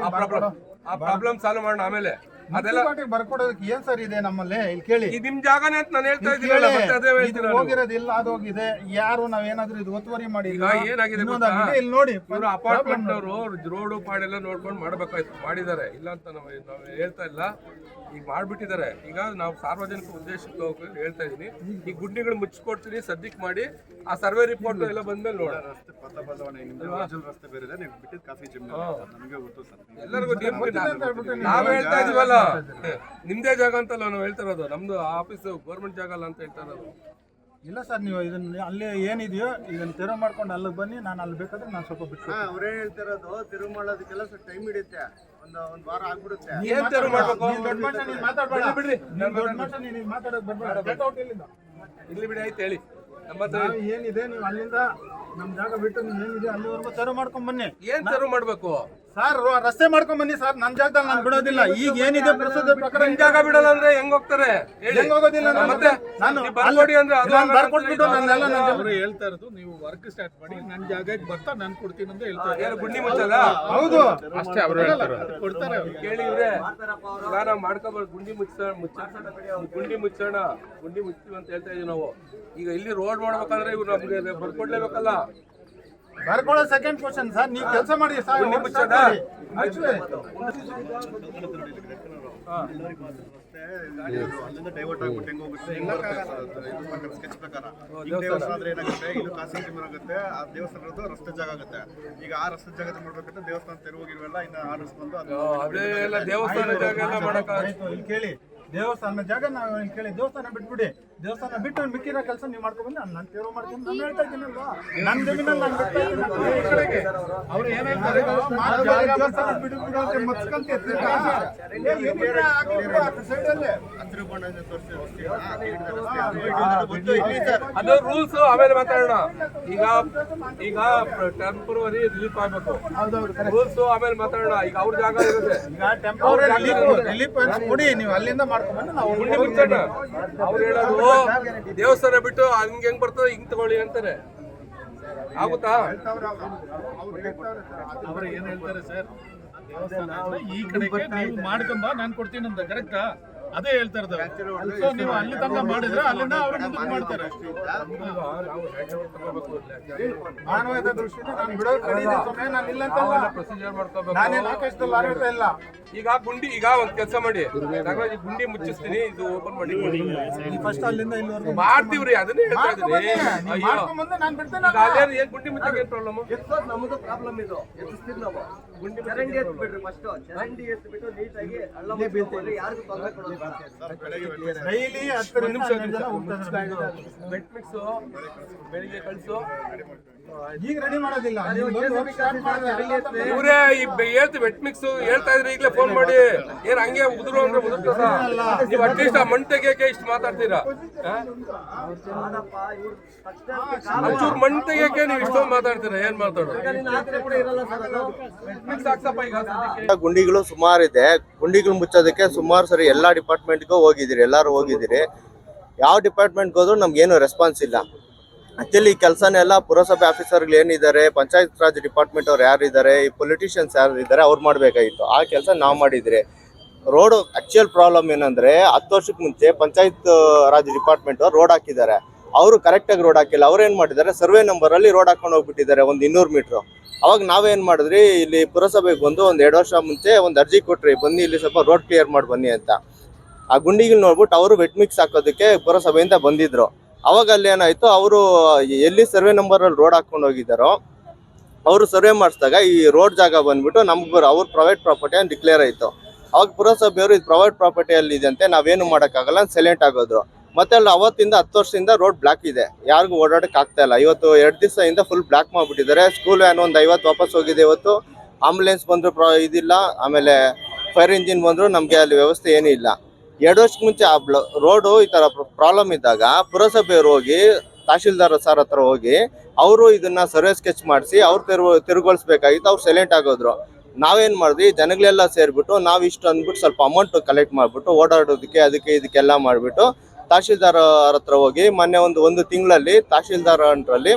ಆ ಪ್ರಾಬ್ಲಮ್ ಆ ಪ್ರಾಬ್ಲಮ್ ಸಾಲ್ವ್ ಮಾಡೋಣ ಆಮೇಲೆ. ಅದೆಲ್ಲ ಬರ್ಕೊಡೋದಕ್ಕೆ ಏನ್ ಸರ್ ಇದೆ ನಮ್ಮಲ್ಲಿ? ಇಲ್ಲಿ ಕೇಳಿ. ಇದು ನಿಮ್ ಜಾಗನೇ ಅಂತ ನಾನು ಹೇಳ್ತಾ ಇದ್ದೀನಿ ಹೋಗಿರೋದಿಲ್ಲ ಅದು ಹೋಗಿದೆ. ಯಾರು ನಾವೇನಾದ್ರೂ ಇದು ಒತ್ತುವರಿ ಮಾಡಿ ಈಗ ಏನಾಗಿದೆ ಇಲ್ಲಿ ನೋಡಿ. ಇವರು ಅಪಾರ್ಟ್ಮೆಂಟ್ ಅವರು ರೋಡು ಪಾಡೆಲ್ಲ ನೋಡ್ಕೊಂಡು ಮಾಡ್ಬೇಕಾಯ್ತು ಮಾಡಿದ್ದಾರೆ. ಇಲ್ಲ ಅಂತ ನಾವು ನಾವು ಹೇಳ್ತಾ ಇಲ್ಲ. ಈಗ ಮಾಡ್ಬಿಟ್ಟಿದ್ದಾರೆ. ಈಗ ನಾವು ಸಾರ್ವಜನಿಕ ಉದ್ದೇಶಕ್ಕೆ ಹೋಗಿ ಹೇಳ್ತಾ ಇದೀನಿ ಈ ಗುಂಡಿಗಳು ಮುಚ್ಚಿಕೊಡ್ತೀನಿ ಸದ್ಯಕ್ಕೆ ಮಾಡಿ. ಆ ಸರ್ವೆ ರಿಪೋರ್ಟ್ ಎಲ್ಲ ಬಂದ್ಮೇಲೆ ನೋಡೋಣ. ರಸ್ತೆ ಪಥ ಬದಲಾವಣೆ ನಿಮ್ದು ರಸ್ತೆ ಬೇರೆ ಇದೆ ನೀವು ಬಿಟ್ಟಿದ್ದು ಕಾಫಿ ಜಮೀನು ನಮಗೆ ಗೊತ್ತು ಸರ್. ಎಲ್ಲರಿಗೂ ನಾವು ನಾವ್ ಹೇಳ್ತಾ ಇದೀವಲ್ಲ ನಿಮ್ದೇ ಜಾಗ ಅಂತಲ್ಲ ನಾವು ಹೇಳ್ತಾ ಇರೋದು. ನಮ್ದು ಆಫೀಸ್ ಗೌರ್ಮೆಂಟ್ ಜಾಗ ಅಲ್ಲ ಅಂತ ಹೇಳ್ತಾ ಇರೋದು. ಇಲ್ಲ ಸರ್ ನೀವು ಇದನ್ನ ಅಲ್ಲಿ ಏನಿದೆಯೋ ಇದನ್ನ ತೆರವು ಮಾಡ್ಕೊಂಡು ಅಲ್ಲಿಗೆ ಬನ್ನಿ ನಾನು ಅಲ್ಲಿ ಬೇಕಾದ್ರೆ ನಾನು ಸ್ವಲ್ಪ ಬಿಟ್ಟು ಅವರೇ ಹೇಳ್ತಿರೋದು ತಿರುವು ಮಾಡೋದಕ್ಕೆಲ್ಲ ಸ್ವಲ್ಪ ಟೈಮ್ ಹಿಡಿಯುತ್ತೆ. ಇಲ್ಲಿ ಬಿಡಿ ಆಯ್ತು ಹೇಳಿ. ಏನಿದೆ ನೀವು ಅಲ್ಲಿಂದ ನಮ್ ಜಾಗ ಬಿಟ್ಟು ನೀವು ಏನಿದೆ ಅಲ್ಲಿವರೆಗೂ ತೆರವು ಮಾಡ್ಕೊಂಡ್ ಬನ್ನಿ. ಏನ್ ತೆರವು ಮಾಡ್ಬೇಕು? ಸರ್ ರಸ್ತೆ ಮಾಡ್ಕೊಂಡ್ ಬನ್ನಿ ಸರ್ ನನ್ ಜಾಗದಲ್ಲಿ ನಾನು ಬಿಡೋದಿಲ್ಲ. ಈಗ ಏನಿದೆ ಪ್ರಸ್ತುತ ಪ್ರಕಾರ ನಿಮ್ ಜಾಗ ಬಿಡಲ್ಲ ಅಂದ್ರೆ ಹೆಂಗ್ ಹೋಗ್ತಾರೆ? ಹೆಂಗ್ ಹೋಗೋದಿಲ್ಲ ನಾನು? ಮತ್ತೆ ನಾನು ಬರ್ಕೊಡಿ ಅಂದ್ರೆ ಅದು ನಾನು ಬರ್ಕೊಟ್ಬಿಟ್ಟು ನನ್ನೆಲ್ಲ ನನ್ನ ಅವ್ರು ಹೇಳ್ತಾ ಇರೋದು ನೀವು ವರ್ಕ್ ಸ್ಟಾರ್ಟ್ ಮಾಡಿ ನನ್ನ ಜಾಗಕ್ಕೆ ಬರ್ತಾ ನಾನು ಕೊಡ್ತೀನಿ ಅಂತ ಹೇಳ್ತಾರೆ ಏನು ಗುಂಡಿ ಮುಚ್ಚಲ್ಲ? ಹೌದು. ಅಷ್ಟೇ ಅವರು ಹೇಳ್ತಾರೆ. ಕೊಡ್ತಾರೆ. ಕೇಳಿ ಇವ್ರೆ. ನಾನು ಮಾಡ್ಕೋಬಾರ್ದು. ಗುಂಡಿ ಮುಚ್ಚ ಮುಚ್ಚಣ ಗುಂಡಿ ಮುಚ್ಚೋಣ. ಗುಂಡಿ ಮುಚ್ತೀವಿ ಅಂತ ಹೇಳ್ತಾ ಇದೀವಿ ನಾವು. ಈಗ ಇಲ್ಲಿ ರೋಡ್ ಮಾಡ್ಬೇಕಂದ್ರೆ ಇವ್ರು ನಮ್ಗೆ ಬರ್ಕೊಡ್ಲೇಬೇಕಲ್ಲ. ಬರ್ಕೊಳ್ಳೋ ಸೆಕೆಂಡ್ ಕ್ವಶನ್ ಸರ್ ನೀವು ಕೆಲಸ ಮಾಡಿ ಸರ್ ಅಲ್ಲಿಂದ ಡೈವರ್ಟ್ ಆಗ್ಬಿಟ್ಟು ಹೆಂಗ್ ಹೋಗುತ್ತೆ ಹೆಂಗ್ ಬರುತ್ತೆ ಸ್ಕೆಚ್ ಪ್ರಕಾರ ಈಗ ದೇವಸ್ಥಾನ ಆದ್ರೆ ಏನಾಗುತ್ತೆ? ಇದು ಖಾಸಗಿ ಆಗುತ್ತೆ. ಆ ದೇವಸ್ಥಾನದ್ದು ರಸ್ತೆ ಜಾಗ ಆಗುತ್ತೆ. ಈಗ ಆ ರಸ್ತೆ ಜಾಗ ಮಾಡ್ಬೇಕಂದ್ರೆ ದೇವಸ್ಥಾನ ತೆರವಾಗಿರುವೆಲ್ಲ ಇನ್ನ ಆರ್ಡರ್ಸ್ ಬಂದು ಅದು ಎಲ್ಲ ದೇವಸ್ಥಾನ ಜಾಗ ಎಲ್ಲ ಮಾಡಕ ಇಲ್ಲಿ ಕೇಳಿ. ದೇವಸ್ಥಾನ ಜಾಗ ನಾವು ಕೇಳಿ. ದೇವಸ್ಥಾನ ಬಿಟ್ಬಿಡಿ. ದೇವಸ್ಥಾನ ಬಿಟ್ಟು ಮಿಕ್ಕಿರೋ ಕೆಲಸ ನೀವು ಮಾಡ್ಕೊಂಡು ನಾನು ನಾನು ತೀರೋ ಮಾಡ್ತೀನಿ. ನಾನು ಹೇಳ್ತಾ ಇದ್ದೀನಲ್ವಾ ನನ್ನ ಜಮೀನಲ್ಲಿ ನಾನು ಬಿಡ್ತಾ ಇದ್ದೀನಿ. ಅವ್ರು ಏನ್ ಹೇಳ್ತಾರೆ ದೇವಸ್ಥಾನ ಬಿಡು ಬಿಡು ಅಂತ ಮತ್ಸ್ಕೊಂತ ಅದು ರೂಲ್ಸ್ ಆಮೇಲೆ ಮಾತಾಡೋಣ. ಈಗ ಈಗ ಟೆಂಪ್ರವರಿ ರಿಲೀಫ್ ಆಗ್ಬೇಕು. ರೂಲ್ಸ್ ಆಮೇಲೆ ಮಾತಾಡೋಣ. ಈಗ ಅವ್ರ ಜಾಗ ಇರುತ್ತೆ. ಈಗ ಟೆಂಪರರಿ ರಿಲೀಫ್ ರಿಲೀಫ್ ಕೊಡಿ. ನೀವು ಅಲ್ಲಿಂದ ಮಾಡ್ಕೊಂಡು ನಾವು ಅವ್ರು ಹೇಳೋದು ದೇವಸ್ಥಾನ ಬಿಟ್ಟು ಹಂಗೆ ಹೆಂಗ್ ಬರ್ತದೆ ಹಿಂಗ್ ತಗೊಳ್ಳಿ ಅಂತಾರೆ. ಆಗುತ್ತಾ? ಹೇಳ್ತಾರೆ ಸರ್? ಈ ಕಡೆ ಮಾಡ್ಕೊಂಬ ನಾನು ಕೊಡ್ತೀನಿ ಅಂತ ಕರೆಕ್ಟಾ ಅದೇ ಹೇಳ್ತಾ ಇರ್ತಾರೆ ಸೊ ನೀವು ಅಲ್ಲಿ ತನಕ ಮಾಡಿದ್ರೆ ಅಲ್ಲಿಂದ ಅವ್ರು ಮುಂದಕ್ಕೆ ಮಾಡ್ತಾರೆ ಮಾನವೀಯತೆ ದೃಷ್ಟಿಯಿಂದ ನಾನು ಬಿಡೋದು ಕಡಿಮೆ ನಾನು ಇಲ್ಲ ಅಂತಲ್ಲ ಪ್ರೊಸೀಜರ್ ಮಾಡ್ಕೋಬೇಕು ನಾನೇನು ಆಕಾಶದಲ್ಲಿ ಹಾರಾಡ್ತಾ ಇಲ್ಲ ಈಗ ಗುಂಡಿ ಈಗ ಒಂದ್ ಕೆಲಸ ಮಾಡಿ ನಾಗರಾಜ್ ಗುಂಡಿ ಮುಚ್ಚಿಸ್ತೀನಿ ಇದು ಓಪನ್ ಮಾಡಿ ಫಸ್ಟ್ ಅಲ್ಲಿಂದ ಇಲ್ಲಿವರೆಗೂ ಮಾಡ್ತೀವ್ರಿ ಅದನ್ನೇ ಹೇಳ್ತಾ ಇದ್ದೀನಿ ನಾನು ಬಿಡ್ತೇನೆ ಈಗ ಅದೇನು ಏನ್ ಗುಂಡಿ ಮುಚ್ಚಕ್ಕೆ ಏನ್ ಪ್ರಾಬ್ಲಮ್ ಎತ್ತೋದ್ ಪ್ರಾಬ್ಲಮ್ ಇದು ಎತ್ತಿಸ್ತೀವಿ ನಾವು ಗುಂಡಿ ಚರಂಡಿ ಎತ್ತು ಬಿಡ್ರಿ ಫಸ್ಟ್ ಚರಂಡಿ ನೀಟಾಗಿ ಅಲ್ಲ ಬೀಳ್ತೀವಿ ಯಾರಿಗೂ ತೊಂದರೆ ಕೊಡೋದು. ಡೈಲಿ ಹತ್ತು ಮಿಕ್ಸು ಇದ್ದಾರೆ. ಮಿಕ್ಸ್ ಬೆಳಿಗ್ಗೆ ಕಳ್ಸು ಈಗ ರೆಡಿ ಮಾಡೋದಿಲ್ಲ. ಇವರೇ ಹೇಳ್ತು ವೆಟ್ ಮಿಕ್ಸ್ ಹೇಳ್ತಾ ಇದ್ರಿ ಈಗಲೇ ಫೋನ್ ಮಾಡಿ. ಏನ್ ಹಂಗೆ ಉದ್ರು ಅಂದ್ರೆ ಉದುರ್ತದ ನೀವು ಅಟ್ಲೀಸ್ಟ್ ಆ ಮಣ್ಣು ತೆಗಿಯಕ್ಕೆ ಇಷ್ಟು ಮಾತಾಡ್ತೀರಾ? ಒಂಚೂರು ಮಣ್ಣು ತೆಗಿಯಕ್ಕೆ ನೀವು ಇಷ್ಟೊಂದು ಮಾತಾಡ್ತೀರಾ? ಏನ್ ಮಾತಾಡೋದು? ನೀನ್ ಹಾಕಿದ್ರೆ ಕೂಡ ಇರಲ್ಲ ಸರ್ ಅದು. ಮಿಕ್ಸ್ ಹಾಕ್ಸಪ್ಪ ಈಗ ಗುಂಡಿಗಳು ಸುಮಾರು ಇದೆ. ಗುಂಡಿಗಳು ಮುಚ್ಚೋದಕ್ಕೆ ಸುಮಾರು ಸರಿ ಎಲ್ಲಾ ಡಿಪಾರ್ಟ್ಮೆಂಟ್ಗೂ ಹೋಗಿದ್ದೀರಿ ಎಲ್ಲರೂ ಹೋಗಿದ್ದೀರಿ. ಯಾವ ಡಿಪಾರ್ಟ್ಮೆಂಟ್ಗೆ ನಮ್ಗೆ ನಮ್ಗೇನು ರೆಸ್ಪಾನ್ಸ್ ಇಲ್ಲ. ಆಕ್ಚುಲಿ ಕೆಲಸನೆಲ್ಲ ಪುರಸಭೆ ಆಫೀಸರ್ಗಳು ಏನಿದ್ದಾರೆ, ಪಂಚಾಯತ್ ರಾಜ್ ಡಿಪಾರ್ಟ್ಮೆಂಟ್ ಅವ್ರು ಯಾರಿದ್ದಾರೆ, ಈ ಪೊಲಿಟಿಷಿಯನ್ಸ್ ಯಾರು ಇದ್ದಾರೆ ಅವ್ರು ಮಾಡಬೇಕಾಗಿತ್ತು. ಆ ಕೆಲಸ ನಾವು ಮಾಡಿದರೆ. ರೋಡ್ ಆಕ್ಚುಯಲ್ ಪ್ರಾಬ್ಲಮ್ ಏನಂದ್ರೆ, ಹತ್ತು ವರ್ಷಕ್ಕೆ ಮುಂಚೆ ಪಂಚಾಯತ್ ರಾಜ್ ಡಿಪಾರ್ಟ್ಮೆಂಟ್ ಅವ್ರು ರೋಡ್ ಹಾಕಿದ್ದಾರೆ. ಅವರು ಕರೆಕ್ಟಾಗಿ ರೋಡ್ ಹಾಕಿಲ್ಲ. ಅವ್ರು ಏನು ಮಾಡಿದ್ದಾರೆ, ಸರ್ವೆ ನಂಬರಲ್ಲಿ ರೋಡ್ ಹಾಕೊಂಡು ಹೋಗ್ಬಿಟ್ಟಿದ್ದಾರೆ ಒಂದು ಇನ್ನೂರು ಮೀಟ್ರು. ಅವಾಗ ನಾವೇನು ಮಾಡಿದ್ರಿ, ಇಲ್ಲಿ ಪುರಸಭೆಗೆ ಬಂದು ಒಂದು ಎರಡು ವರ್ಷ ಮುಂಚೆ ಒಂದು ಅರ್ಜಿ ಕೊಟ್ರಿ, ಬನ್ನಿ ಇಲ್ಲಿ ಸ್ವಲ್ಪ ರೋಡ್ ಕ್ಲಿಯರ್ ಮಾಡಿ ಬನ್ನಿ ಅಂತ. ಆ ಗುಂಡಿಗೆ ನೋಡ್ಬಿಟ್ಟು ಅವರು ವೆಟ್ ಮಿಕ್ಸ್ ಹಾಕೋದಕ್ಕೆ ಪುರಸಭೆಯಿಂದ ಬಂದಿದ್ರು. ಅವಾಗ ಅಲ್ಲಿ ಏನಾಯ್ತು, ಅವರು ಎಲ್ಲಿ ಸರ್ವೆ ನಂಬರ್ ಅಲ್ಲಿ ರೋಡ್ ಹಾಕೊಂಡು ಹೋಗಿದ್ದಾರೋ, ಅವರು ಸರ್ವೆ ಮಾಡಿಸಿದಾಗ ಈ ರೋಡ್ ಜಾಗ ಬಂದ್ಬಿಟ್ಟು ನಮ್ಗೆ ಬರೋ, ಅವ್ರ ಪ್ರೈವೇಟ್ ಪ್ರಾಪರ್ಟಿ ಅಂತ ಡಿಕ್ಲೇರ್ ಆಯ್ತು. ಅವಾಗ ಪುರಸಭೆಯವರು ಇದು ಪ್ರೈವೇಟ್ ಇದೆ ಅಂತ ನಾವೇನು ಮಾಡೋಕ್ಕಾಗಲ್ಲ ಸೈಲೆಂಟ್ ಆಗೋದ್ರು. ಮತ್ತೆ ಅಲ್ಲಿ ಅವತ್ತಿಂದ ಹತ್ತು ವರ್ಷದಿಂದ ರೋಡ್ ಬ್ಲಾಕ್ ಇದೆ. ಯಾರಿಗೂ ಓಡಾಡಕ್ಕೆ ಆಗ್ತಾ ಇಲ್ಲ. ಇವತ್ತು ಎರಡು ದಿವಸದಿಂದ ಫುಲ್ ಬ್ಲಾಕ್ ಮಾಡಿಬಿಟ್ಟಿದ್ದಾರೆ. ಸ್ಕೂಲ್ ವ್ಯಾನ್ ಒಂದು ಐವತ್ತು ವಾಪಸ್ ಹೋಗಿದೆ ಇವತ್ತು. ಆಂಬುಲೆನ್ಸ್ ಬಂದ್ರು ಪ್ರ ಇದಿಲ್ಲ. ಆಮೇಲೆ ಫೈರ್ ಇಂಜಿನ್ ಬಂದ್ರು, ನಮಗೆ ಅಲ್ಲಿ ವ್ಯವಸ್ಥೆ ಏನೂ ಇಲ್ಲ. ಎರಡು ವರ್ಷಕ್ಕೆ ಮುಂಚೆ ಆ ಬ್ಲ, ರೋಡು ಈ ಥರ ಪ್ರಾಬ್ಲಮ್ ಇದ್ದಾಗ ಪುರಸಭೆಯವರು ಹೋಗಿ, ತಹಶೀಲ್ದಾರ್ ಸರ್ ಹತ್ರ ಹೋಗಿ, ಅವರು ಇದನ್ನ ಸರ್ವೆ ಸ್ಕೆಚ್ ಮಾಡಿಸಿ ಅವ್ರು ತಿರು ತಿರುಗೊಳಿಸ್ಬೇಕಾಗಿತ್ತು, ಅವ್ರು ಸೈಲೆಂಟ್ ಆಗೋದ್ರು. ನಾವೇನ್ ಮಾಡಿದ್ವಿ, ಜನಗಳೆಲ್ಲ ಸೇರ್ಬಿಟ್ಟು ನಾವು ಇಷ್ಟು ಅಂದ್ಬಿಟ್ಟು ಸ್ವಲ್ಪ ಅಮೌಂಟ್ ಕಲೆಕ್ಟ್ ಮಾಡ್ಬಿಟ್ಟು ಓಡಾಡೋದಕ್ಕೆ, ಅದಕ್ಕೆ ಇದಕ್ಕೆಲ್ಲ ಮಾಡಿಬಿಟ್ಟು ತಹಶೀಲ್ದಾರ್ ಹತ್ರ ಹೋಗಿ ಮೊನ್ನೆ ಒಂದು ಒಂದು ತಿಂಗಳಲ್ಲಿ ತಹಶೀಲ್ದಾರ್ ಅಂಟ್ರಲ್ಲಿ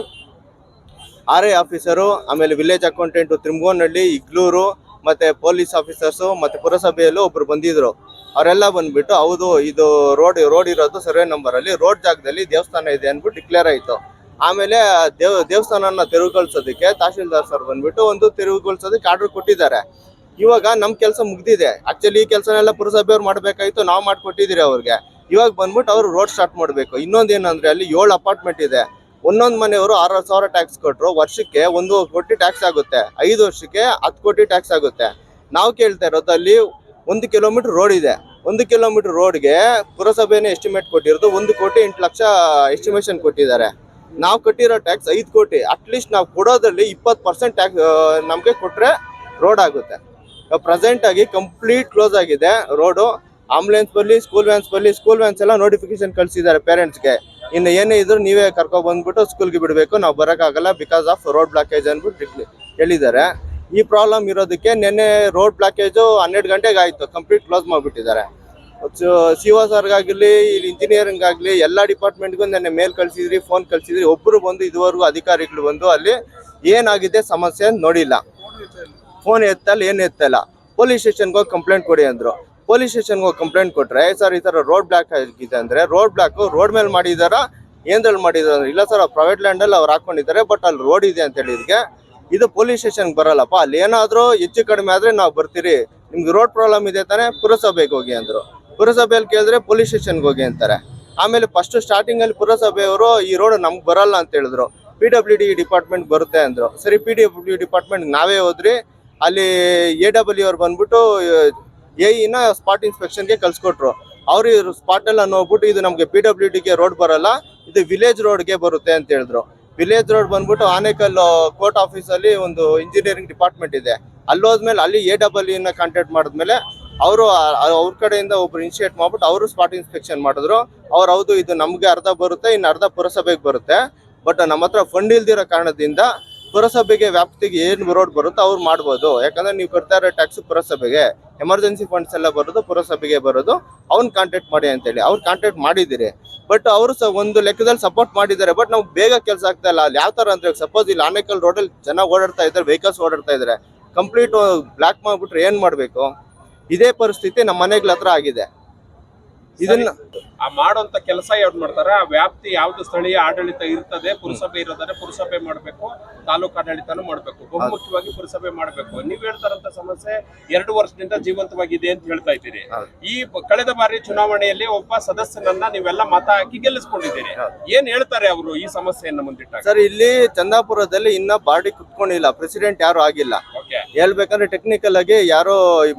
ಆರ್ ಐ ಆಫೀಸರು ಆಮೇಲೆ ವಿಲೇಜ್ ಅಕೌಂಟೆಂಟು ತಿಮ್ಗೋನಹಳ್ಳಿ ಇಗ್ಲೂರು ಮತ್ತೆ ಪೊಲೀಸ್ ಆಫೀಸರ್ಸು ಮತ್ತೆ ಪುರಸಭೆಯಲ್ಲೂ ಒಬ್ರು ಬಂದಿದ್ರು. ಅವರೆಲ್ಲ ಬಂದ್ಬಿಟ್ಟು, ಹೌದು, ಇದು ರೋಡ್ ರೋಡ್ ಇರೋದು ಸರ್ವೆ ನಂಬರ್ ಅಲ್ಲಿ, ರೋಡ್ ಜಾಗದಲ್ಲಿ ದೇವಸ್ಥಾನ ಇದೆ ಅಂದ್ಬಿಟ್ಟು ಡಿಕ್ಲೇರ್ ಆಯ್ತು. ಆಮೇಲೆ ದೇವ್, ದೇವಸ್ಥಾನನ ತೆರವುಗೊಳಿಸೋದಕ್ಕೆ ತಹಶೀಲ್ದಾರ್ ಸರ್ ಬಂದ್ಬಿಟ್ಟು ಒಂದು ತೆರವುಗೊಳಿಸೋದಕ್ಕೆ ಆರ್ಡರ್ ಕೊಟ್ಟಿದ್ದಾರೆ. ಇವಾಗ ನಮ್ ಕೆಲಸ ಮುಗ್ದಿದೆ. ಆಕ್ಚುಲಿ ಈ ಕೆಲಸನೆಲ್ಲ ಪುರಸಭೆಯವ್ರು ಮಾಡ್ಬೇಕಾಯ್ತು, ನಾವು ಮಾಡ್ಕೊಟ್ಟಿದ್ದೀರಿ ಅವ್ರಿಗೆ. ಇವಾಗ ಬಂದ್ಬಿಟ್ಟು ಅವರು ರೋಡ್ ಸ್ಟಾರ್ಟ್ ಮಾಡಬೇಕು. ಇನ್ನೊಂದು ಏನಂದ್ರೆ ಅಲ್ಲಿ ಏಳು ಅಪಾರ್ಟ್ಮೆಂಟ್ ಇದೆ. ಒಂದೊಂದು ಮನೆಯವರು ಆರು ಸಾವಿರ ಟ್ಯಾಕ್ಸ್ ಕೊಟ್ಟರು ವರ್ಷಕ್ಕೆ ಒಂದು ಕೋಟಿ ಟ್ಯಾಕ್ಸ್ ಆಗುತ್ತೆ. ಐದು ವರ್ಷಕ್ಕೆ ಹತ್ತು ಕೋಟಿ ಟ್ಯಾಕ್ಸ್ ಆಗುತ್ತೆ. ನಾವು ಕೇಳ್ತಾ ಇರೋದು ಅಲ್ಲಿ ಒಂದು ಕಿಲೋಮೀಟರ್ ರೋಡ್ ಇದೆ. ಒಂದು ಕಿಲೋಮೀಟರ್ ರೋಡ್ಗೆ ಪುರಸಭೆನೇ ಎಸ್ಟಿಮೇಟ್ ಕೊಟ್ಟಿರೋದು ಒಂದು ಕೋಟಿ ಎಂಟು ಲಕ್ಷ ಎಸ್ಟಿಮೇಷನ್ ಕೊಟ್ಟಿದ್ದಾರೆ. ನಾವು ಕಟ್ಟಿರೋ ಟ್ಯಾಕ್ಸ್ ಐದು ಕೋಟಿ. ಅಟ್ಲೀಸ್ಟ್ ನಾವು ಕೊಡೋದ್ರಲ್ಲಿ ಇಪ್ಪತ್ತು ಪರ್ಸೆಂಟ್ ಟ್ಯಾಕ್ಸ್ ನಮಗೆ ಕೊಟ್ಟರೆ ರೋಡ್ ಆಗುತ್ತೆ. ಪ್ರೆಸೆಂಟ್ ಆಗಿ ಕಂಪ್ಲೀಟ್ ಕ್ಲೋಸ್ ಆಗಿದೆ ರೋಡು ಆಂಬುಲೆನ್ಸ್ ಬರಲಿ ಸ್ಕೂಲ್ ವ್ಯಾನ್ಸ್ ಬರಲಿ ಸ್ಕೂಲ್ ವ್ಯಾನ್ಸ್ ಎಲ್ಲ ನೋಟಿಫಿಕೇಶನ್ ಕಳಿಸಿದ್ದಾರೆ ಪೇರೆಂಟ್ಸ್ಗೆ ಇನ್ನು ಏನೇ ಇದ್ರು ನೀವೇ ಕರ್ಕೊಂಡ್ ಬಂದ್ಬಿಟ್ಟು ಸ್ಕೂಲ್ಗೆ ಬಿಡಬೇಕು. ನಾವು ಬರೋಕ್ಕಾಗಲ್ಲ ಬಿಕಾಸ್ ಆಫ್ ರೋಡ್ ಬ್ಲಾಕೇಜ್ ಅಂದ್ಬಿಟ್ಟು ಹೇಳಿದ್ದಾರೆ. ಈ ಪ್ರಾಬ್ಲಮ್ ಇರೋದಕ್ಕೆ ನಿನ್ನೆ ರೋಡ್ ಬ್ಲಾಕೇಜು ಹನ್ನೆರಡು ಗಂಟೆಗೆ ಆಯಿತು ಕಂಪ್ಲೀಟ್ ಕ್ಲೋಸ್ ಮಾಡಿಬಿಟ್ಟಿದ್ದಾರೆ ಸಿ ಸರ್ಗಾಗಲಿ ಇಲ್ಲಿ ಇಂಜಿನಿಯರಿಂಗ್ ಆಗಲಿ ಎಲ್ಲ ಡಿಪಾರ್ಟ್ಮೆಂಟ್ಗೂ ನೆನ್ನೆ ಮೇಲ್ ಕಳಿಸಿದ್ರಿ ಫೋನ್ ಕಳಿಸಿದ್ರಿ. ಒಬ್ಬರು ಬಂದು ಇದುವರೆಗೂ ಅಧಿಕಾರಿಗಳು ಬಂದು ಅಲ್ಲಿ ಏನಾಗಿದೆ ಸಮಸ್ಯೆ ನೋಡಿಲ್ಲ. ಫೋನ್ ಎತ್ತಲ್ಲ, ಏನು ಎತ್ತಲ್ಲ. ಪೊಲೀಸ್ ಸ್ಟೇಷನ್ಗೆ ಹೋಗಿ ಕಂಪ್ಲೇಂಟ್ ಕೊಡಿ ಅಂದ್ರು. ಪೊಲೀಸ್ ಸ್ಟೇಷನ್ಗೆ ಹೋಗಿ ಕಂಪ್ಲೇಂಟ್ ಕೊಟ್ರೆ ಸರ್, ಈ ಥರ ರೋಡ್ ಬ್ಲಾಕ್ ಆಗಿದೆ ಅಂದರೆ, ರೋಡ್ ಬ್ಲಾಕ್ ರೋಡ್ ಮೇಲೆ ಮಾಡಿದಾರ? ಏನ್ರಲ್ಲಿ ಮಾಡಿದಾರ? ಇಲ್ಲ ಸರ್ ಪ್ರೈವೇಟ್ ಲ್ಯಾಂಡಲ್ಲಿ ಅವ್ರು ಹಾಕೊಂಡಿದ್ದಾರೆ ಬಟ್ ಅಲ್ಲಿ ರೋಡ್ ಇದೆ ಅಂತ ಹೇಳಿದ್ಗೆ ಇದು ಪೊಲೀಸ್ ಸ್ಟೇಷನ್ಗೆ ಬರಲ್ಲಪ್ಪ. ಅಲ್ಲಿ ಏನಾದರೂ ಹೆಚ್ಚು ಕಡಿಮೆ ಆದರೆ ನಾವು ಬರ್ತೀರಿ. ನಿಮ್ಗೆ ರೋಡ್ ಪ್ರಾಬ್ಲಮ್ ಇದೆ ತಾನೇ, ಪುರಸಭೆಗೆ ಹೋಗಿ ಅಂದರು. ಪುರಸಭೆಯಲ್ಲಿ ಕೇಳಿದ್ರೆ ಪೊಲೀಸ್ ಸ್ಟೇಷನ್ಗೆ ಹೋಗಿ ಅಂತಾರೆ. ಆಮೇಲೆ ಫಸ್ಟ್ ಸ್ಟಾರ್ಟಿಂಗಲ್ಲಿ ಪುರಸಭೆಯವರು, ಈ ರೋಡ್ ನಮ್ಗೆ ಬರಲ್ಲ ಅಂತ ಹೇಳಿದ್ರು. ಪಿ ಡಬ್ಲ್ಯೂ ಡಿ ಡಿಪಾರ್ಟ್ಮೆಂಟ್ ಬರುತ್ತೆ ಅಂದರು. ಸರಿ ಪಿ ಡಬ್ಲ್ಯೂ ಡಿಪಾರ್ಟ್ಮೆಂಟ್ ನಾವೇ ಹೋದ್ರಿ ಅಲ್ಲಿ ಎ ಡಬ್ಲ್ಯೂ ಅವ್ರು ಬಂದ್ಬಿಟ್ಟು ಎ ಇನ ಸ್ಪಾಟ್ ಇನ್ಸ್ಪೆಕ್ಷನ್ಗೆ ಕಳ್ಸಿಕೊಟ್ರು. ಅವ್ರು ಸ್ಪಾಟಲ್ಲಿ ನೋಡ್ಬಿಟ್ಟು ಇದು ನಮಗೆ ಪಿ ಡಬ್ಲ್ಯೂ ಡಿಗೆ ರೋಡ್ ಬರಲ್ಲ, ಇದು ವಿಲೇಜ್ ರೋಡ್ಗೆ ಬರುತ್ತೆ ಅಂತ ಹೇಳಿದ್ರು. ವಿಲೇಜ್ ರೋಡ್ ಬಂದ್ಬಿಟ್ಟು ಆನೇಕಲ್ ಕೋರ್ಟ್ ಆಫೀಸಲ್ಲಿ ಒಂದು ಇಂಜಿನಿಯರಿಂಗ್ ಡಿಪಾರ್ಟ್ಮೆಂಟ್ ಇದೆ. ಅಲ್ಲಿ ಹೋದ್ಮೇಲೆ ಅಲ್ಲಿ ಎ ಡಬಲ್ನ ಕಾಂಟ್ಯಾಕ್ಟ್ ಮಾಡಿದ್ಮೇಲೆ ಅವರು ಅವ್ರ ಕಡೆಯಿಂದ ಒಬ್ರು ಇನಿಷಿಯೇಟ್ ಮಾಡ್ಬಿಟ್ಟು ಅವರು ಸ್ಪಾಟ್ ಇನ್ಸ್ಪೆಕ್ಷನ್ ಮಾಡಿದ್ರು. ಅವ್ರು ಹೌದು, ಇದು ನಮಗೆ ಅರ್ಧ ಬರುತ್ತೆ, ಇನ್ನು ಅರ್ಧ ಪುರಸಭೆಗೆ ಬರುತ್ತೆ. ಬಟ್ ನಮ್ಮ ಹತ್ರ ಫಂಡ್ ಇಲ್ದಿರೋ ಕಾರಣದಿಂದ ಪುರಸಭೆಗೆ ವ್ಯಾಪ್ತಿಗೆ ಏನು ರೋಡ್ ಬರುತ್ತೋ ಅವ್ರು ಮಾಡ್ಬೋದು. ಯಾಕಂದ್ರೆ ನೀವು ಕೊಡ್ತಾ ಇರೋ ಟ್ಯಾಕ್ಸ್ ಪುರಸಭೆಗೆ ಎಮರ್ಜೆನ್ಸಿ ಫಂಡ್ಸ್ ಎಲ್ಲ ಬರೋದು, ಪುರಸಭೆಗೆ ಬರೋದು. ಅವ್ನ ಕಾಂಟ್ಯಾಕ್ಟ್ ಮಾಡಿ ಅಂತೇಳಿ. ಅವ್ರು ಕಾಂಟ್ಯಾಕ್ಟ್ ಮಾಡಿದಿರಿ ಬಟ್ ಅವರು ಸಹ ಒಂದು ಲೆಕ್ಕದಲ್ಲಿ ಸಪೋರ್ಟ್ ಮಾಡಿದ್ದಾರೆ. ಬಟ್ ನಾವು ಬೇಗ ಕೆಲಸ ಆಗ್ತಾ ಇಲ್ಲ. ಅಲ್ಲಿ ಯಾವ ತರ ಅಂದ್ರೆ ಸಪೋಸ್ ಇಲ್ಲಿ ಆನೇಕಲ್ ರೋಡಲ್ಲಿ ಜನ ಓಡಾಡ್ತಾ ಇದ್ದಾರೆ ವೆಹಿಕಲ್ಸ್ ಓಡಾಡ್ತಾ ಇದ್ದಾರೆ. ಕಂಪ್ಲೀಟ್ ಬ್ಲಾಕ್ ಮಾಡ್ಬಿಟ್ರೆ ಏನ್ ಮಾಡ್ಬೇಕು? ಇದೇ ಪರಿಸ್ಥಿತಿ ನಮ್ಮ ಮನೆಗಳ ಹತ್ರ ಆಗಿದೆ. ಇದನ್ನ ಆ ಮಾಡುವಂತ ಕೆಲಸ ಯಾವ್ದು ಮಾಡ್ತಾರೆ? ಆ ವ್ಯಾಪ್ತಿ ಯಾವ್ದು ಸ್ಥಳೀಯ ಆಡಳಿತ ಇರ್ತದೆ ಪುರಸಭೆ ಇರೋದಾದ್ರೆ ಪುರಸಭೆ ಮಾಡ್ಬೇಕು ತಾಲೂಕು ಆಡಳಿತನೂ ಮಾಡ್ಬೇಕು. ಬಹುಮುಖ್ಯವಾಗಿ ಪುರಸಭೆ ಮಾಡ್ಬೇಕು. ನೀವ್ ಹೇಳ್ತಾರಂತ ಸಮಸ್ಯೆ ಎರಡು ವರ್ಷದಿಂದ ಜೀವಂತವಾಗಿದೆ ಅಂತ ಹೇಳ್ತಾ ಇದ್ದೀರಿ. ಈ ಕಳೆದ ಬಾರಿ ಚುನಾವಣೆಯಲ್ಲಿ ಒಬ್ಬ ಸದಸ್ಯನನ್ನ ನೀವೆಲ್ಲ ಮತ ಹಾಕಿ ಗೆಲ್ಲಿಸ್ಕೊಂಡಿದ್ದೀರಿ. ಏನ್ ಹೇಳ್ತಾರೆ ಅವರು ಈ ಸಮಸ್ಯೆಯನ್ನ ಮುಂದಿಟ್ಟ ಸರ್ ಇಲ್ಲಿ ಚಂದಾಪುರದಲ್ಲಿ ಇನ್ನ ಬಾಡಿ ಕುತ್ಕೊಂಡಿಲ್ಲ. ಪ್ರೆಸಿಡೆಂಟ್ ಯಾರು ಆಗಿಲ್ಲ. ಓಕೆ ಹೇಳ್ಬೇಕಂದ್ರೆ ಟೆಕ್ನಿಕಲ್ ಆಗಿ ಯಾರೋ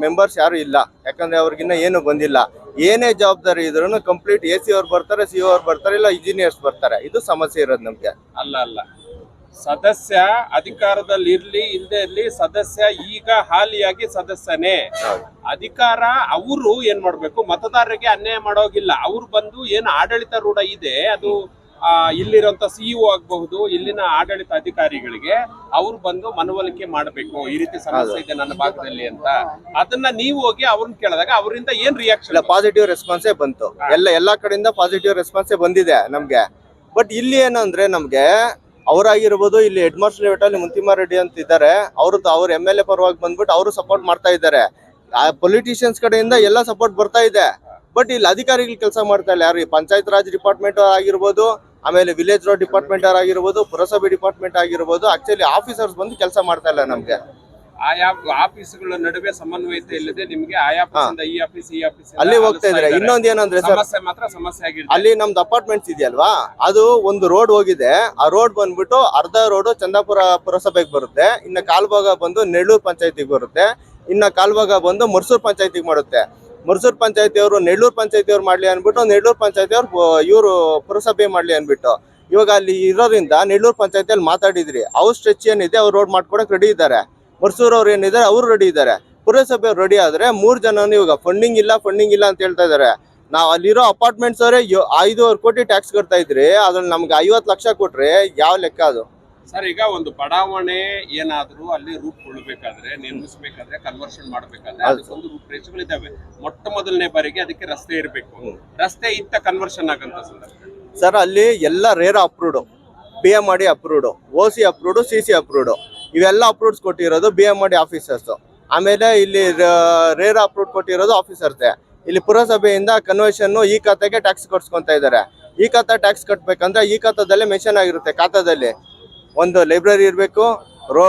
ಮೆಂಬರ್ಸ್ ಯಾರು ಇಲ್ಲ. ಯಾಕಂದ್ರೆ ಅವ್ರಿಗಿನ್ನ ಏನು ಬಂದಿಲ್ಲ. ಏನೇ ಜವಾಬ್ದಾರಿ ಇದ್ರು ಕಂಪ್ಲೀಟ್ ಎ ಸಿ ಅವ್ರು ಬರ್ತಾರೆ ಸಿ ಅವ್ರು ಬರ್ತಾರೆ ಇಲ್ಲ ಇಂಜಿನಿಯರ್ಸ್ ಬರ್ತಾರೆ. ಇದು ಸಮಸ್ಯೆ ಇರೋದು ನಮ್ಗೆ. ಅಲ್ಲ ಅಲ್ಲ. ಸದಸ್ಯ ಅಧಿಕಾರದಲ್ಲಿ ಇರ್ಲಿ ಇಲ್ಲದೆ ಇರ್ಲಿ ಸದಸ್ಯ ಈಗ ಹಾಲಿಯಾಗಿ ಸದಸ್ಯನೇ. ಅಧಿಕಾರ ಅವರು ಏನ್ ಮಾಡ್ಬೇಕು? ಮತದಾರರಿಗೆ ಅನ್ಯಾಯ ಮಾಡೋಗಿಲ್ಲ. ಅವ್ರು ಬಂದು ಏನು ಆಡಳಿತ ರೂಢ ಇದೆ ಅದು ಇಲ್ಲಿರುವಂತ ಸಿಇಒ ಆಗಬಹುದು, ಇಲ್ಲಿನ ಆಡಳಿತ ಅಧಿಕಾರಿಗಳಿಗೆ ಅವ್ರು ಬಂದು ಮನವೊಲಿಕೆ ಮಾಡಬೇಕು, ಈ ರೀತಿ ಸಮಸ್ಯೆ ಇದೆ ನನ್ನ ಭಾಗದಲ್ಲಿ ಅಂತ. ಅದನ್ನ ನೀವು ಹೋಗಿ ಅವ್ರನ್ನ ಕೇಳಿದಾಗ ಅವರಿಂದ ಏನ್ ರಿಯಾಕ್ಷನ್ ಪಾಸಿಟಿವ್ ರೆಸ್ಪಾನ್ಸೇ ಬಂತು. ಎಲ್ಲ, ಎಲ್ಲಾ ಕಡೆಯಿಂದ ಪಾಸಿಟಿವ್ ರೆಸ್ಪಾನ್ಸೇ ಬಂದಿದೆ ನಮ್ಗೆ. ಬಟ್ ಇಲ್ಲಿ ಏನಂದ್ರೆ ನಮ್ಗೆ ಅವರಾಗಿರ್ಬೋದು, ಇಲ್ಲಿ ಹೆಡ್ ಮಾಸ್ಟರ್ ಅಲ್ಲಿ ಮುಂತಿಮಾರೆಡ್ಡಿ ಅಂತ ಇದ್ದಾರೆ. ಅವರು ಅವ್ರ ಎಂ ಎಲ್ ಎ ಪರವಾಗಿ ಬಂದ್ಬಿಟ್ಟು ಅವರು ಸಪೋರ್ಟ್ ಮಾಡ್ತಾ ಇದ್ದಾರೆ. ಆ ಪೊಲಿಟಿಷಿಯನ್ಸ್ ಕಡೆಯಿಂದ ಎಲ್ಲ ಸಪೋರ್ಟ್ ಬರ್ತಾ ಇದೆ. ಬಟ್ ಇಲ್ಲಿ ಅಧಿಕಾರಿಗಳು ಕೆಲಸ ಮಾಡ್ತಾ ಇಲ್ಲ. ಯಾರು ಈ ಪಂಚಾಯತ್ ರಾಜ್ ಡಿಪಾರ್ಟ್ಮೆಂಟ್ ಆಗಿರ್ಬೋದು ಆಮೇಲೆ ವಿಲೇಜ್ ರೋಡ್ ಡಿಪಾರ್ಟ್ಮೆಂಟ್ ಆಗಿರ್ಬೋದು ಪುರಸಭೆ ಡಿಪಾರ್ಟ್ಮೆಂಟ್ ಆಗಿರ್ಬೋದು ಆಕ್ಚುಲಿ ಆಫೀಸರ್ಸ್ ಬಂದು ಕೆಲಸ ಮಾಡ್ತಾ ಇಲ್ಲ ನಮ್ಗೆ. ಆಯಾ ಆಫೀಸ್ಗಳ ನಡುವೆ ಸಮನ್ವಯತೆ ಇಲ್ಲದೆ ನಿಮಗೆ ಆಯಾ ಆಫೀಸಿಂದ ಈ ಆಫೀಸ್ ಈ ಆಫೀಸ್ ಅಲ್ಲಿ ಹೋಗ್ತಾ ಇದ್ರೆ ಇನ್ನೊಂದ್ ಏನಂದ್ರೆ ಸರ್ ಸಮಸ್ಯೆ ಮಾತ್ರ ಸಮಸ್ಯೆ ಆಗಿದೆ ಅಲ್ಲಿ ನಮ್ದು ಅಪಾರ್ಟ್ಮೆಂಟ್ಸ್ ಇದೆಯಲ್ವಾ? ಅದು ಒಂದು ರೋಡ್ ಹೋಗಿದೆ. ಆ ರೋಡ್ ಬಂದ್ಬಿಟ್ಟು ಅರ್ಧ ರೋಡ್ ಚಂದಾಪುರ ಪುರಸಭೆಗೆ ಬರುತ್ತೆ. ಇನ್ನ ಕಾಲ್ಭಾಗ ಬಂದು ನೆಳ್ಳೂರು ಪಂಚಾಯತಿಗೆ ಬರುತ್ತೆ. ಇನ್ನ ಕಾಲ್ಭಾಗ ಬಂದು ಮರ್ಸೂರ್ ಪಂಚಾಯತಿಗೆ ಮಾಡುತ್ತೆ. ಮರ್ಸೂರ್ ಪಂಚಾಯತಿ ಅವರು ನೆಳ್ಳೂರು ಪಂಚಾಯತಿ ಅವ್ರು ಮಾಡ್ಲಿ ಅನ್ಬಿಟ್ಟು ನೆಳ್ಳೂರು ಪಂಚಾಯತಿ ಅವ್ರು ಇವರು ಪುರಸಭೆ ಮಾಡ್ಲಿ ಅಂದ್ಬಿಟ್ಟು ಇವಾಗ ಅಲ್ಲಿ ಇರೋದ್ರಿಂದ ನೆಳ್ಳೂರು ಪಂಚಾಯತಿಯಲ್ಲಿ ಮಾತಾಡಿದ್ರಿ. ಅವ್ರ ಸ್ಟ್ರೆಚ್ ಏನಿದೆ ಅವ್ರು ರೋಡ್ ಮಾಡ್ಕೊಡಕ್ಕೆ ರೆಡಿ ಇದ್ದಾರೆ. ಮರ್ಸೂರ್ ಅವ್ರು ಏನಿದ್ದಾರೆ ಅವರು ರೆಡಿ ಇದ್ದಾರೆ. ಪುರಸಭೆ ರೆಡಿ ಆದ್ರೆ ಮೂರು ಜನ ಇವಾಗ ಫಂಡಿಂಗ್ ಇಲ್ಲ ಫಂಡಿಂಗ್ ಇಲ್ಲ ಅಂತ ಹೇಳ್ತಾ ಇದ್ದಾರೆ. ನಾವು ಅಲ್ಲಿರೋ ಅಪಾರ್ಟ್ಮೆಂಟ್ಸ್ ಅವರೇ ಐದೂವರೆ ಕೋಟಿ ಟ್ಯಾಕ್ಸ್ ಕಟ್ತಾ ಇದ್ರಿ. ಅದ್ರಲ್ಲಿ ನಮ್ಗೆ ಐವತ್ತು ಲಕ್ಷ ಕೊಟ್ರೆ ಯಾವ ಲೆಕ್ಕ ಅದು? ಸರ್ ಈಗ ಒಂದು ಬಡಾವಣೆ ಏನಾದರೂ ಅಲ್ಲಿ ರೂಪುಗೊಳ್ಬೇಕಾದ್ರೆ ನಿರ್ಮಿಸಬೇಕಾದ್ರೆ ಕನ್ವರ್ಷನ್ ಮಾಡಬೇಕಾದ್ರೆ ಅದಕ್ಕೊಂದು ಇದಾವೆ ಮೊಟ್ಟ ಮೊದಲನೇ ಬಾರಿಗೆ ಅದಕ್ಕೆ ರಸ್ತೆ ಇರಬೇಕು. ರಸ್ತೆ ಇತ್ತ ಕನ್ವರ್ಷನ್ ಆಗಂತ ಸಂದರ್ಭ. ಸರ್ ಅಲ್ಲಿ ಎಲ್ಲ ರೇರ್ ಅಪ್ರೂವ್ಡ್ ಬಿ ಎಂ ಮಾಡಿ approved O C approved C C approved ಇವೆಲ್ಲ ಅಪ್ರೂವ್ಸ್ ಕೊಟ್ಟಿರೋದು ಬಿ ಎಂ ಮಾಡಿ ಆಫೀಸರ್ಸ್ ಆಮೇಲೆ ಇಲ್ಲಿ ರೇರ್ ಅಪ್ರೂವ್ ಕೊಟ್ಟಿರೋದು ಆಫೀಸರ್ಸೆ ಇಲ್ಲಿ ಪುರಸಭೆಯಿಂದ ಕನ್ವರ್ಷನ್ ಈ ಖಾತೆಗೆ ಟ್ಯಾಕ್ಸ್ ಕಟ್ಸ್ಕೊತಾ ಇದ್ದಾರೆ. ಈ ಖಾತಾ ಟ್ಯಾಕ್ಸ್ ಕಟ್ಬೇಕಂದ್ರೆ ಈ ಖಾತಾದಲ್ಲೇ ಮೆನ್ಷನ್ ಆಗಿರುತ್ತೆ ಖಾತಾದಲ್ಲಿ. ಒಂದು ಲೈಬ್ರರಿ ಇರಬೇಕು ರೋ